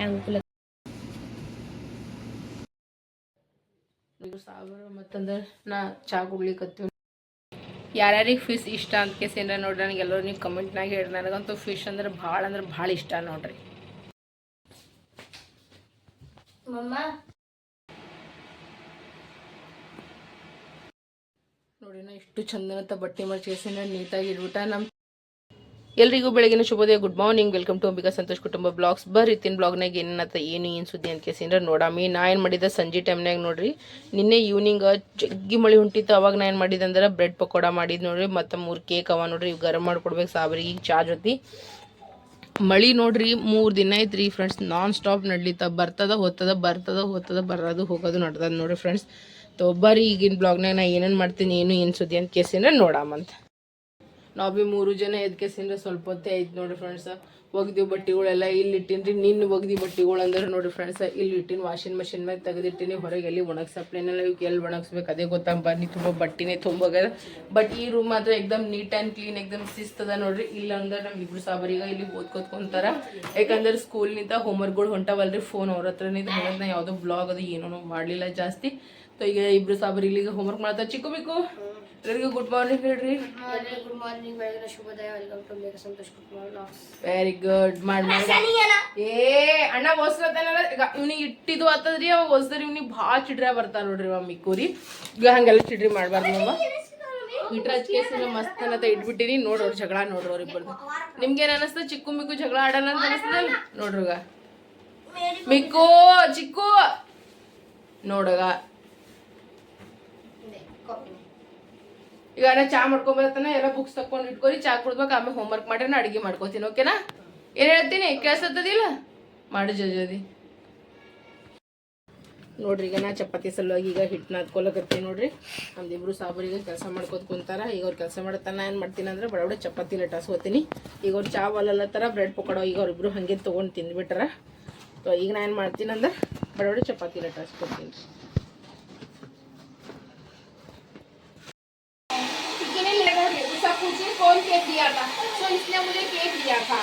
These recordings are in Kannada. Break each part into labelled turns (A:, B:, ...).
A: ಅಂಕುಲ
B: ಸಾವಿರ ಮತ್ತಂದ್ರೆ ನಾ ಚಾ ಕುಡ್ಲಿಕ್ಕತ್ತೀವಿ ಯಾರ್ಯಾರಿಗೆ ಫಿಶ್ ಇಷ್ಟ ಅಂತ ಕೇಸಿಂದ ನೋಡ್ರಿ ನನಗೆ ಎಲ್ಲರೂ ನೀವು ಕಮೆಂಟ್ನಾಗ ಹೇಳಿ ನನಗಂತೂ ಫಿಶ್ ಅಂದ್ರೆ ಭಾಳ ಅಂದ್ರೆ ಭಾಳ ಇಷ್ಟ ನೋಡ್ರಿ. ನೋಡಿ ನಾ ಇಷ್ಟು ಚಂದನಂತ ಬಟ್ಟೆ ಮರ್ಚೇಸಿನ ನೀಟಾಗಿ ಇಡ್ಬಿಟ್ಟ ನಮ್ಮ ಎಲ್ರಿಗೂ ಬೆಳಗಿನ ಶುಭೋದಯ. Good morning welcome to Ambika Santosh ಕುಟುಂಬ ಬ್ಲಾಗ್ಸ್ ಬರ್ರಿ ತಿನ್ ಬ್ಲಾಗ್ನಾಗ ಏನತ್ತ ಏನು ಏನು ಸುದ್ದಿ ಅಂತ ಕೇಸಿಂದ್ರೆ ನೋಡಾಮಿ. ನಾ ಏನು ಮಾಡಿದೆ ಸಂಜೆ ಟೈಮ್ನಾಗ ನೋಡ್ರಿ. ನಿನ್ನೆ ಈವ್ನಿಂಗ್ ಜಗ್ಗಿ ಮಳೆ ಹೊಂಟಿತ್ತು. ಅವಾಗ ನಾ ಏನು ಮಾಡಿದಂದ್ರೆ ಅಂದ್ರೆ ಬ್ರೆಡ್ ಪಕೋಡ ಮಾಡಿದ್ ನೋಡ್ರಿ. ಮತ್ತು ಮೂರು ಕೇಕ್ ಅವ ನೋಡ್ರಿ. ಇವು ಗರಂ ಮಾಡ್ಕೊಡ್ಬೇಕು ಸಾಬ್ರಿಗೆ ಈಗ ಚಾರ್ಜ್ ಜೊತೆ. ಮಳಿ ನೋಡ್ರಿ, ಮೂರು ದಿನ ಐತ್ರಿ ಫ್ರೆಂಡ್ಸ್ ನಾನ್ ಸ್ಟಾಪ್ ನಡ್ಲಿತ್ತ. ಬರ್ತದ ಹೋಗ್ತದ ಬರ್ತದ ಹೋಗ್ತದ ಬರೋದು, ಹೋಗೋದು, ನಡ್ದದ ನೋಡ್ರಿ ಫ್ರೆಂಡ್ಸ್ ತೊಬ್ಬರಿ ಈಗಿನ ಬ್ಲಾಗ್ನಾಗ ನಾ ಏನೇನು ಮಾಡ್ತೀನಿ, ಏನು ಏನು ಸುದ್ದಿ ಅಂತ ಕೇಸಿನ ನೋಡಾಮಂತ. ನಾವು ಭೀ ಮೂರು ಜನ ಎದ್ಕೆಸಿಂದ್ರೆ ಸ್ವಲ್ಪ ಹೊತ್ತೇ ಐತೆ ನೋಡ್ರಿ ಫ್ರೆಂಡ್ಸ್ ಒಗ್ದಿವ್ ಬಟ್ಟೆಗಳೆಲ್ಲ ಇಲ್ಲಿ ಇಟ್ಟಿನ್ರಿ ನಿನ್ನ ಒಗ್ದಿ ಬಟ್ಟೆಗಳು ಅಂದ್ರೆ ನೋಡ್ರಿ ಫ್ರೆಂಡ್ಸ್ ಇಲ್ಲಿ ಇಟ್ಟಿನ ವಾಷಿಂಗ್ ಮಷಿನ್ ಮೇಲೆ ತೆಗೆದಿಟ್ಟಿನಿ, ಹೊರಗೆ ಎಲ್ಲಿ ಒಣಗ್ಸಪ್ಲೇನೆಲ್ಲ ಇವಕ್ಕೆ ಎಲ್ಲಿ ಒಣಗಿಸ್ಬೇಕು ಅದೇ ಗೊತ್ತಾಗ ಬನ್ನಿ ತುಂಬ ಬಟ್ಟಿನೇ ತುಂಬೋಗ್ಯದ. ಬಟ್ ಈ ರೂಮ್ ಮಾತ್ರ ಎಕ್ದಮ್ ನೀಟ್ ಆ್ಯಂಡ್ ಕ್ಲೀನ್ ಎಕ್ದಮ್ ಸಿಸ್ತದ ನೋಡ್ರಿ. ಇಲ್ಲ ಅಂದ್ರೆ ನಮ್ಮ ಇಬ್ರು ಸಾಬರಿಗ ಇಲ್ಲಿ ಓದ್ಕೊತ್ಕೊಂತಾರ. ಯಾಕಂದ್ರೆ ಸ್ಕೂಲ್ನಿಂದ ಹೋಮ್ವರ್ಕ್ಗಳು ಹೊಂಟಾವಲ್ರಿ ಫೋನ್ ಅವ್ರ ಹತ್ರನಿಂದ ಹೇಳೋದು ನಾ ಯಾವುದೋ ಬ್ಲಾಗ್ ಅದು ಏನೂ ಮಾಡಲಿಲ್ಲ ಜಾಸ್ತಿ. ಸೊ ಈಗ ಇಬ್ರು ಸಾಬರಿ ಇಲ್ಲಿಗೆ ಹೋಮ್ವರ್ಕ್ ಮಾಡ್ತಾರೆ. ಚಿಕ್ಕು ಬಿಕ್ಕು ಎಲ್ಲರಿಗೂ ಗುಡ್ ಮಾರ್ನಿಂಗ್ ಹೇಳ್ರಿ.
A: ಗುಡ್ ಮಾರ್ನಿಂಗ್ ಬೆಳಗಿನ ಶುಭೋದಯ. ವೆಲ್ಕಮ್ ಟು ಮೇಕ ಸಂತೋಷ್ ಕುಟುಂಬ
B: ವೆರಿ ಗುಡ್ ಮಾಡಿ ಮಾಡಿ. ಏ ಅಣ್ಣ ಹೊಸ್ರತನಲ್ಲ ಈಗ ಇವ್ನಿಗೆ ಇಟ್ಟಿದ್ದು ಆತದ್ರಿ ಅವ ಹೊಸ್ದ್ರಿ ಇವ್ನಿಗೆ ಭಾಳ ಚಿಡ್ರ ಬರ್ತಾರ ನೋಡ್ರಿ ಅವ ಕೂರಿ ಈಗ ಹಂಗೆಲ್ಲ ಚಿಡ್ರಿ ಮಾಡಬಾರ್ದು ನಮ್ಮ ಇಟ್ರ ಕೇಸಿನ ಮಸ್ತ್ ಅನ್ನತ ಇಟ್ಬಿಟ್ಟಿನಿ ನೋಡ್ರಿ ಜಗಳ ನೋಡ್ರಿ ನಿಮ್ಗೆ ನಿಮ್ಗೇನ್ ಅನಸ್ತ ಚಿಕ್ಕು ಮಿಕ್ಕು ಜಗಳ ಆಡಲ್ಲ ಅಂತ ಅನಿಸ್ತದ? ನೋಡ್ರಿಗ ಮಿಕ್ಕು ಚಿಕ್ಕು. ನೋಡಗ. ಈಗ ನಾ ಚಾ ಮಾಡ್ಕೊಂಬರ್ತಾನೆ ಎಲ್ಲ ಬುಕ್ಸ್ ತಕೊಂಡು ಇಟ್ಕೊರಿ, ಚಾ ಕುಡ್ಬೇಕು ಆಮೇಲೆ ಹೋಮ್ವರ್ಕ್ ಮಾಡ್ರೆ ನಾ ಅಡಿಗೆ ಮಾಡ್ಕೋತೀನಿ ಓಕೆನಾ ಏನು ಹೇಳ್ತೀನಿ? ಕೇಳಿಸ್ತದಿಲ್ಲ ಮಾಡು ಜೋಜೋದಿ ನೋಡ್ರಿ, ಈಗ ನಾ ಚಪಾತಿ ಸಲುವಾಗಿ ಈಗ ಹಿಟ್ಟು ನಾದ್ಕೊಲಕತ್ತೀನಿ ನೋಡ್ರಿ. ನಮ್ದಿಬ್ರು ಈಗ ಕೆಲಸ ಮಾಡ್ಕೋತ ಕುಂತಾರ. ಈಗ ಅವ್ರು ಕೆಲಸ ಮಾಡತ್ತಾನ ಏನು ಮಾಡ್ತೀನಿ ಅಂದ್ರೆ ಬಡ ಬಡ ಚಪಾತಿ ಲಟಾಸ್ಕೋತೀನಿ ಈಗ ಅವ್ರು ಚಾ ಒಲ್ಲ ಥರ ಬ್ರೆಡ್ ಪಕೋಡೋ ಈಗ ಅವ್ರಿಬ್ರು ಹಾಗೆ ತೊಗೊಂಡು ತಿಂದ್ಬಿಟ್ರ. ಸೊ ಈಗ ನಾ ಏನು ಮಾಡ್ತೀನಿ ಅಂದ್ರೆ ಬಡ ಬಡ ಚಪಾತಿ ಲಟಾಸ್ಕೊತೀನಿ ರೀ केक दिया था सो इसने मुझे केक दिया था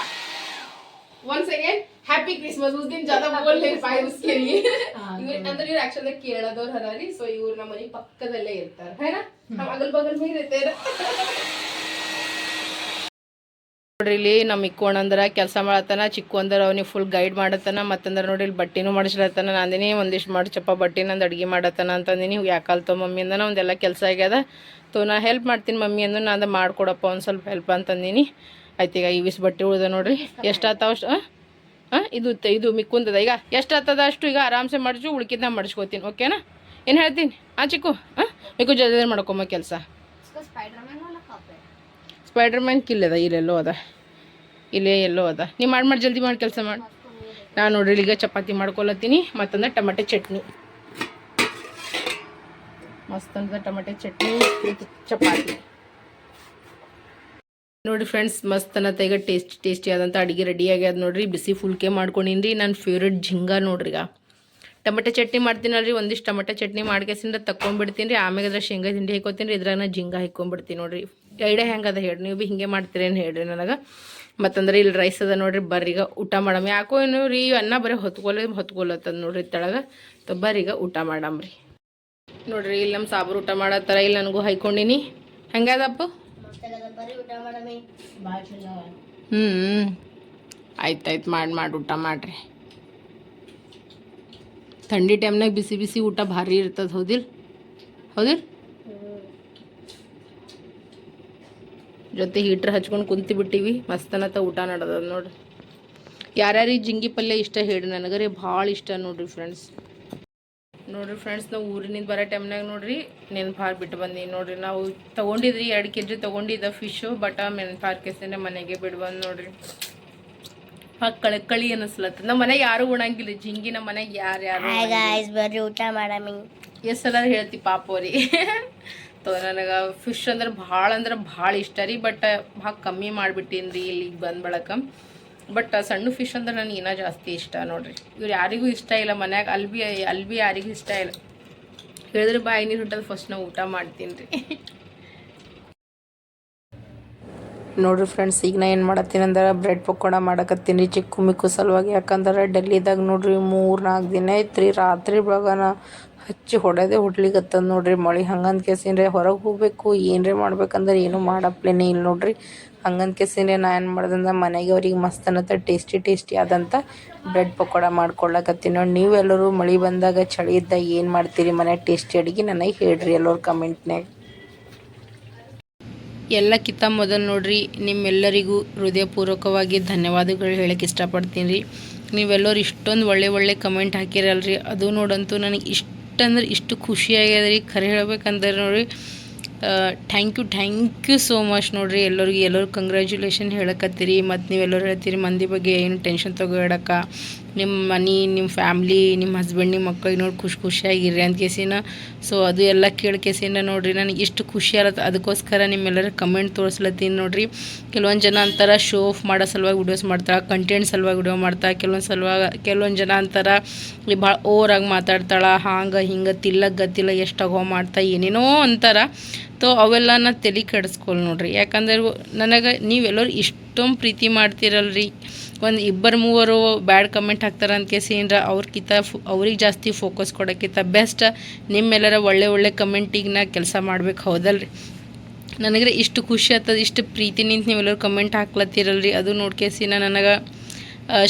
B: वन सेकेंड हैप्पी क्रिसमस उस दिन ज्यादा बोल नहीं पाए उसके लिए ಇವ್ರ ಅಂದ್ರೆ ಇವ್ರು ಆಕ್ಚುಲಿ ಕೇರಳದವ್ರು ಹರಾರಿ ಸೊ ಇವ್ರು ನಮ್ಮ ಮನೆ ಪಕ್ಕದಲ್ಲೇ ಇರ್ತಾರೆ ಹೈನ ನಾವು ಅಗಲ್ ಬಗಲ್ ಮೇ ಇರ್ತೇವೆ ನೋಡ್ರಿ, ಇಲ್ಲಿ ನಮ್ಮ ಇಕ್ಕೋಣ ಅಂದ್ರ ಕೆಲಸ ಮಾಡತ್ತಾನ, ಚಿಕ್ಕು ಅಂದ್ರ ಅವ್ನಿಗೆ ಫುಲ್ ಗೈಡ್ ಮಾಡತ್ತಾನ, ಮತ್ತಂದ್ರ ನೋಡಿ ಇಲ್ಲಿ ಬಟ್ಟಿನೂ ಮಾಡಿಸ್ಲತ್ತಾನ ನಂದಿನಿ ಒಂದಿಷ್ಟು ಮಾಡಿಸಪ್ಪ ಬಟ್ಟೆ ನಂದು ಅಡುಗೆ ಮಾಡತ್ತಾನ ಅಂತಂದಿನಿ ಯಾಕಲ್ತೋ ಮಮ್ಮಿ ಅಂದ ಒಂದೆಲ್ಲ ಕೆಲಸ ಆಗ್ಯದ. ತೋ ನಾ ಹೆಲ್ಪ್ ಮಾಡ್ತೀನಿ ಮಮ್ಮಿ ಅಂದು ನಾನು ಮಾಡ್ಕೊಡಪ್ಪ, ಒಂದು ಸ್ವಲ್ಪ ಹೆಲ್ಪ್ ಅಂತಂದಿನಿ. ಆಯ್ತೀಗ ಇವಿಸ್ ಬಟ್ಟೆ ಉಳ್ದ ನೋಡ್ರಿ ಎಷ್ಟಾತಾವ ಅಷ್ಟು ಹಾಂ ಇದು ಇದು ಮಿಕ್ಕುಂದದ. ಈಗ ಎಷ್ಟು ಆಗ್ತದ ಅಷ್ಟು ಈಗ ಆರಾಮ್ಸೆ ಮಾಡಿಸು ಉಳ್ಕಿದ್ದ ಮಾಡಿಸ್ಕೋತೀನಿ, ಓಕೆನಾ? ಏನು ಹೇಳ್ತೀನಿ? ಆ ಚಿಕ್ಕು ಹಾಂ ಮಿಕ್ಕು ಜಲ್ದಿ ಮಾಡ್ಕೊಂಬ ಕೆಲಸ. ಸ್ಪೈಡರ್ ಮ್ಯಾನ್ ಕಿಲ್ಲದ ಇಲ್ಲೆಲ್ಲೋ ಅದ. ಇಲ್ಲೇ ಎಲ್ಲೋ ಅದ. ನೀವು ಮಾಡಿ ಮಾಡಿ, ಜಲ್ದಿ ಮಾಡಿ ಕೆಲಸ ಮಾಡಿ. ನಾನು ನೋಡ್ರಿ, ಈಗ ಚಪಾತಿ ಮಾಡ್ಕೊಳತ್ತೀನಿ ಮತ್ತಂದ್ರೆ ಟಮಾಟೆ ಚಟ್ನಿ. ಮಸ್ತ್ ಅಂತ ಟಮಾಟೆ ಚಟ್ನಿ ಚಪಾತಿ. ನೋಡಿ ಫ್ರೆಂಡ್ಸ್ ಮಸ್ತ್ ಅನ್ನತ್ತ ಈಗ ಟೇಸ್ಟ್ ಟೇಸ್ಟಿ ಆದಂಥ ಅಡುಗೆ ರೆಡಿ ಆಗ್ಯದ ನೋಡ್ರಿ. ಬಿಸಿ ಫುಲ್ಕೆ ಮಾಡ್ಕೊಂಡಿನ್ರಿ. ನನ್ನ ಫೇವ್ರೇಟ್ ಜಿಂಗ ನೋಡ್ರಿ ಈಗ. ಟಮಟೆ ಚಟ್ನಿ ಮಾಡ್ತೀನಲ್ರಿ, ಒಂದಿಷ್ಟು ಟೊಮೆಟೊ ಚಟ್ನಿ ಮಾಡ್ಕೇಸಿಂದ ತಕೊಂಡ್ಬಿಡ್ತೀನಿ ರೀ ಆಮೇಲೆ ಅದ್ರ ಶೇಂಗಾ ತಿಂಡಿ ಹಾಕೋತೀನಿ ರೀ ಇದ್ರಾಗ ಜಿಂಗ ಹಾಕೊಂಡ್ಬಿಡ್ತೀನಿ ನೋಡ್ರಿ. ಐಡಿಯಾ ಹೆಂಗದ ಹೇಳಿ ನೀವು ಭೀ ಹಿಂಗೆ ಮಾಡ್ತೀರೇನು ಹೇಳ್ರಿ ನನಗೆ. ಮತ್ತಂದ್ರೆ ಇಲ್ಲಿ ರೈಸ್ ಅದ ನೋಡ್ರಿ ಬರ್ರೀಗ ಊಟ ಮಾಡಮ್. ಯಾಕೋ ಏನು ರೀ, ಅನ್ನ ಬರೀ ಹೊತ್ಕೊಲ್ಲ ಹೊತ್ಕೊಲತ್ತದ ನೋಡ್ರಿ ತಳಗ. ತೊ ಬರ್ರೀಗ ಊಟ ಮಾಡಮ್ರಿ ನೋಡ್ರಿ, ಇಲ್ಲಿ ನಮ್ಮ ಸಾಬ್ರು ಊಟ ಮಾಡತ್ತಾರ, ಇಲ್ಲಿ ನನಗೂ ಹೈಕೊಂಡಿನಿ ಹೆಂಗದಪ್ಪ ಹ್ಮ್, ಆಯ್ತಾಯ್ತು ಮಾಡಿ ಮಾಡಿ ಊಟ ಮಾಡಿರಿ. ಥಂಡಿ ಟೈಮ್ನಾಗ ಬಿಸಿ ಬಿಸಿ ಊಟ ಭಾರಿ ಇರ್ತದೆ, ಹೌದಿಲ್? ಹೌದಿಲ್ಲ ಜೊತೆ ಹೀಟ್ರ್ ಹಚ್ಕೊಂಡು ಕುಂತಿ ಬಿಟ್ಟಿವಿ. ಮಸ್ತನತ ಊಟ ನಡೆದ ನೋಡ್ರಿ. ಯಾರ್ಯಾರಿಗೆ ಜಿಂಗಿ ಪಲ್ಯ ಇಷ್ಟ ಹೇಳಿ ನನಗರೆ ಭಾಳ ಇಷ್ಟ ನೋಡ್ರಿ ಫ್ರೆಂಡ್ಸ್ ನೋಡ್ರಿ ಫ್ರೆಂಡ್ಸ್ ನಾವು ಊರಿನಿಂದ ಬರೋ ಟೈಮ್ನಾಗ ನೋಡ್ರಿ ನೆನ್ಪಾರ್ ಬಿಟ್ಟು ಬಂದಿ ನೋಡ್ರಿ. ನಾವು ತಗೊಂಡಿದ್ರಿ ಎರಡು ಕೆ ಜಿ ತೊಗೊಂಡಿದ್ದ ಫಿಶು ಬಟ್ ನೆನ್ಪಾರ್ ಕೆಸಿನ ಮನೆಗೆ ಬಿಟ್ಟು ಬಂದು ನೋಡ್ರಿ. ಹಾಂ ಕಳಿ ಕಳಿ ಅನ್ನಿಸ್ಲತ್ತ ನಮ್ಮ ಮನೆ ಯಾರು ಉಣಂಗಿಲ್ಲ. ಜಿಂಗಿ ನಮ್ಮ ಮನೆಗೆ ಯಾರು ಯಾರು
A: ಹಾಯ್ ಗಾಯ್ಸ್ ಬರ್ರಿ ಊಟ ಮಾಡಮಿ.
B: ಎಷ್ಟು ಸಲ ಹೇಳ್ತಿ ಪಾಪ ಅವ್ರಿಗೆ? ತೋ ನನಗೆ ಫಿಶ್ ಅಂದ್ರೆ ಭಾಳ ಅಂದ್ರೆ ಭಾಳ ಇಷ್ಟ ರೀ ಬಟ್ ಭಾಳ ಕಮ್ಮಿ ಮಾಡಿಬಿಟ್ಟೀನಿ ರೀ ಇಲ್ಲಿಗೆ ಬಂದ ಬಳಕ. ಬಟ್ ಸಣ್ಣ ಫಿಶ್ ಅಂದ್ರೆ ನನಗೆ ಇನ್ನೂ ಜಾಸ್ತಿ ಇಷ್ಟ ನೋಡ್ರಿ. ಇವ್ರು ಯಾರಿಗೂ ಇಷ್ಟ ಇಲ್ಲ ಮನ್ಯಾಗ, ಅಲ್ಲಿ ಭೀ ಅಲ್ಲಿ ಭೀ ಯಾರಿಗೂ ಇಷ್ಟ ಇಲ್ಲ. ಹೇಳಿದ್ರೆ ಬಾಯಿ, ನೀರು ಹುಟ್ಟದ ಫಸ್ಟ್ ನಾವು ಊಟ ಮಾಡ್ತೀನಿ ರೀ ನೋಡ್ರಿ ಫ್ರೆಂಡ್ಸ್ ಈಗ ನಾ ಏನು ಮಾಡತ್ತೀನಿ ಅಂದ್ರೆ ಬ್ರೆಡ್ ಪಕೋಡ ಮಾಡಕತ್ತೀನಿ ಚಿಕ್ಕು ಮಿಕ್ಕು ಸಲುವಾಗಿ. ಯಾಕಂದ್ರೆ ಡೆಲ್ಲಿದಾಗ ನೋಡ್ರಿ ಮೂರು ನಾಲ್ಕು ದಿನ ಐತ್ರಿ, ರಾತ್ರಿ ಬೆಳಗನ ಹಚ್ಚಿ ಹೊಡೆದೇ ಹೊಡ್ಲಿಕತ್ತದ ನೋಡ್ರಿ. ಮಳೆ ಹಂಗಂತ ಕೇಸಿನ್ರೆ ಹೊರಗೆ ಹೋಗ್ಬೇಕು, ಏನ್ರಿ ಮಾಡ್ಬೇಕಂದ್ರೆ ಏನು ಮಾಡಪ್ಲೇನೆ ಇಲ್ಲ ನೋಡ್ರಿ. ಹಂಗಂತ ಕೇಸಿನ್ರೆ ನಾ ಏನು ಮಾಡ್ದಂದ್ರೆ ಮನೆಗೆ ಅವ್ರಿಗೆ ಮಸ್ತ್ ಅನ್ನತ್ತ ಟೇಸ್ಟಿ ಟೇಸ್ಟಿ ಆದಂಥ ಬ್ರೆಡ್ ಪಕೋಡ ಮಾಡ್ಕೊಳ್ಳಕತ್ತೀನಿ ನೋಡಿ. ನೀವೆಲ್ಲರೂ ಮಳೆ ಬಂದಾಗ ಚಳಿ ಇದ್ದಾಗ ಏನು ಮಾಡ್ತೀರಿ ಮನೆ ಟೇಸ್ಟಿ ಅಡುಗೆ ನನಗೆ ಹೇಳ್ರಿ ಎಲ್ಲರೂ ಕಮೆಂಟ್ನಾಗ ಎಲ್ಲಕ್ಕಿಂತ ಮೊದಲು ನೋಡ್ರಿ, ನಿಮ್ಮೆಲ್ಲರಿಗೂ ಹೃದಯಪೂರ್ವಕವಾಗಿ ಧನ್ಯವಾದಗಳು ಹೇಳಕ್ಕೆ ಇಷ್ಟಪಡ್ತೀನಿ ರೀ. ನೀವೆಲ್ಲರೂ ಇಷ್ಟೊಂದು ಒಳ್ಳೆ ಒಳ್ಳೆ ಕಮೆಂಟ್ ಹಾಕಿರಲ್ರಿ. ಅದು ನೋಡಂತೂ ನನಗೆ ಇಷ್ಟಂದ್ರೆ ಇಷ್ಟು ಖುಷಿ ಆಗ್ಯದ ರೀ ಖರೆ ಹೇಳ್ಬೇಕಂದ್ರೆ ನೋಡ್ರಿ thank you thank you so much ನೋಡ್ರಿ ಎಲ್ಲರಿಗೂ ಎಲ್ಲರೂ ಕಂಗ್ರ್ಯಾಚುಲೇಷನ್ ಹೇಳಕತ್ತೀರಿ. ಮತ್ತು ನೀವೆಲ್ಲರೂ ಹೇಳ್ತೀರಿ ಮಂದಿ ಬಗ್ಗೆ ಏನು ಟೆನ್ಷನ್ ತಗೋಡಕ್ಕ ನಿಮ್ಮ ಮನೆ, ನಿಮ್ಮ ಫ್ಯಾಮ್ಲಿ, ನಿಮ್ಮ ಹಸ್ಬೆಂಡ್ ನಿಮ್ಮ ಮಕ್ಕಳಿಗೆ ನೋಡಿ ಖುಷಿ ಖುಷಿಯಾಗಿರ್ರಿ ಅಂತ ಕೇಸಿನ. ಸೊ ಅದು ಎಲ್ಲ ಕೇಳಿ ಕೇಸಿನ ನೋಡ್ರಿ, ನನಗೆ ಇಷ್ಟು ಖುಷಿ ಆಗತ್ತೆ ಅದಕ್ಕೋಸ್ಕರ ನಿಮ್ಮೆಲ್ಲರ ಕಮೆಂಟ್ ತೋರಿಸ್ಲತ್ತೀನಿ ನೋಡಿರಿ. ಕೆಲವೊಂದು ಜನ ಅಂತಾರ ಶೋ ಆಫ್ ಮಾಡೋ ಸಲುವಾಗಿ ವಿಡಿಯೋಸ್ ಮಾಡ್ತಾರೆ ಕಂಟೆಂಟ್ ಸಲುವಾಗಿ ವಿಡಿಯೋ ಮಾಡ್ತಾ ಕೆಲವೊಂದು ಸಲುವಾಗಿ, ಕೆಲವೊಂದು ಜನ ಅಂತಾರ, ಈ ಭಾಳ ಓವರಾಗಿ ಮಾತಾಡ್ತಾಳ, ಹಾಂಗೆ, ಹಿಂಗೆ ತಿಲ್ಲ ಗತ್ತಿಲ್ಲ, ಎಷ್ಟು ಮಾಡ್ತಾ ಏನೇನೋ ಅಂತಾರ. ತೋ ಅವೆಲ್ಲ ನಾ ತಲೆ ಕೆಡಿಸ್ಕೊಲ್ ನೋಡ್ರಿ. ಯಾಕಂದ್ರೆ ನನಗೆ ನೀವೆಲ್ಲರೂ ಇಷ್ಟೊಂದು ಪ್ರೀತಿ ಮಾಡ್ತೀರಲ್ರಿ. ಒಂದು ಇಬ್ಬರು ಮೂವರು ಬ್ಯಾಡ್ ಕಮೆಂಟ್ ಹಾಕ್ತಾರೆ ಅಂತ ಕೇಸಿ ಏನರ ಅವ್ರಕ್ಕಿಂತ ಅವ್ರಿಗೆ ಜಾಸ್ತಿ ಫೋಕಸ್ ಕೊಡೋಕ್ಕಿಂತ ಬೆಸ್ಟ್ ನಿಮ್ಮೆಲ್ಲರ ಒಳ್ಳೆ ಒಳ್ಳೆ ಕಮೆಂಟಿಗೆ ನಾ ಕೆಲಸ ಮಾಡ್ಬೇಕು ಹೌದಲ್ರಿ. ನನಗೆ ಇಷ್ಟು ಖುಷಿ ಆಗ್ತದೆ ಇಷ್ಟು ಪ್ರೀತಿ ನಿಂತು ನೀವೆಲ್ಲರೂ ಕಮೆಂಟ್ ಹಾಕ್ಲತ್ತೀರಲ್ರಿ. ಅದು ನೋಡ್ಕೇಸಿನ ನನಗೆ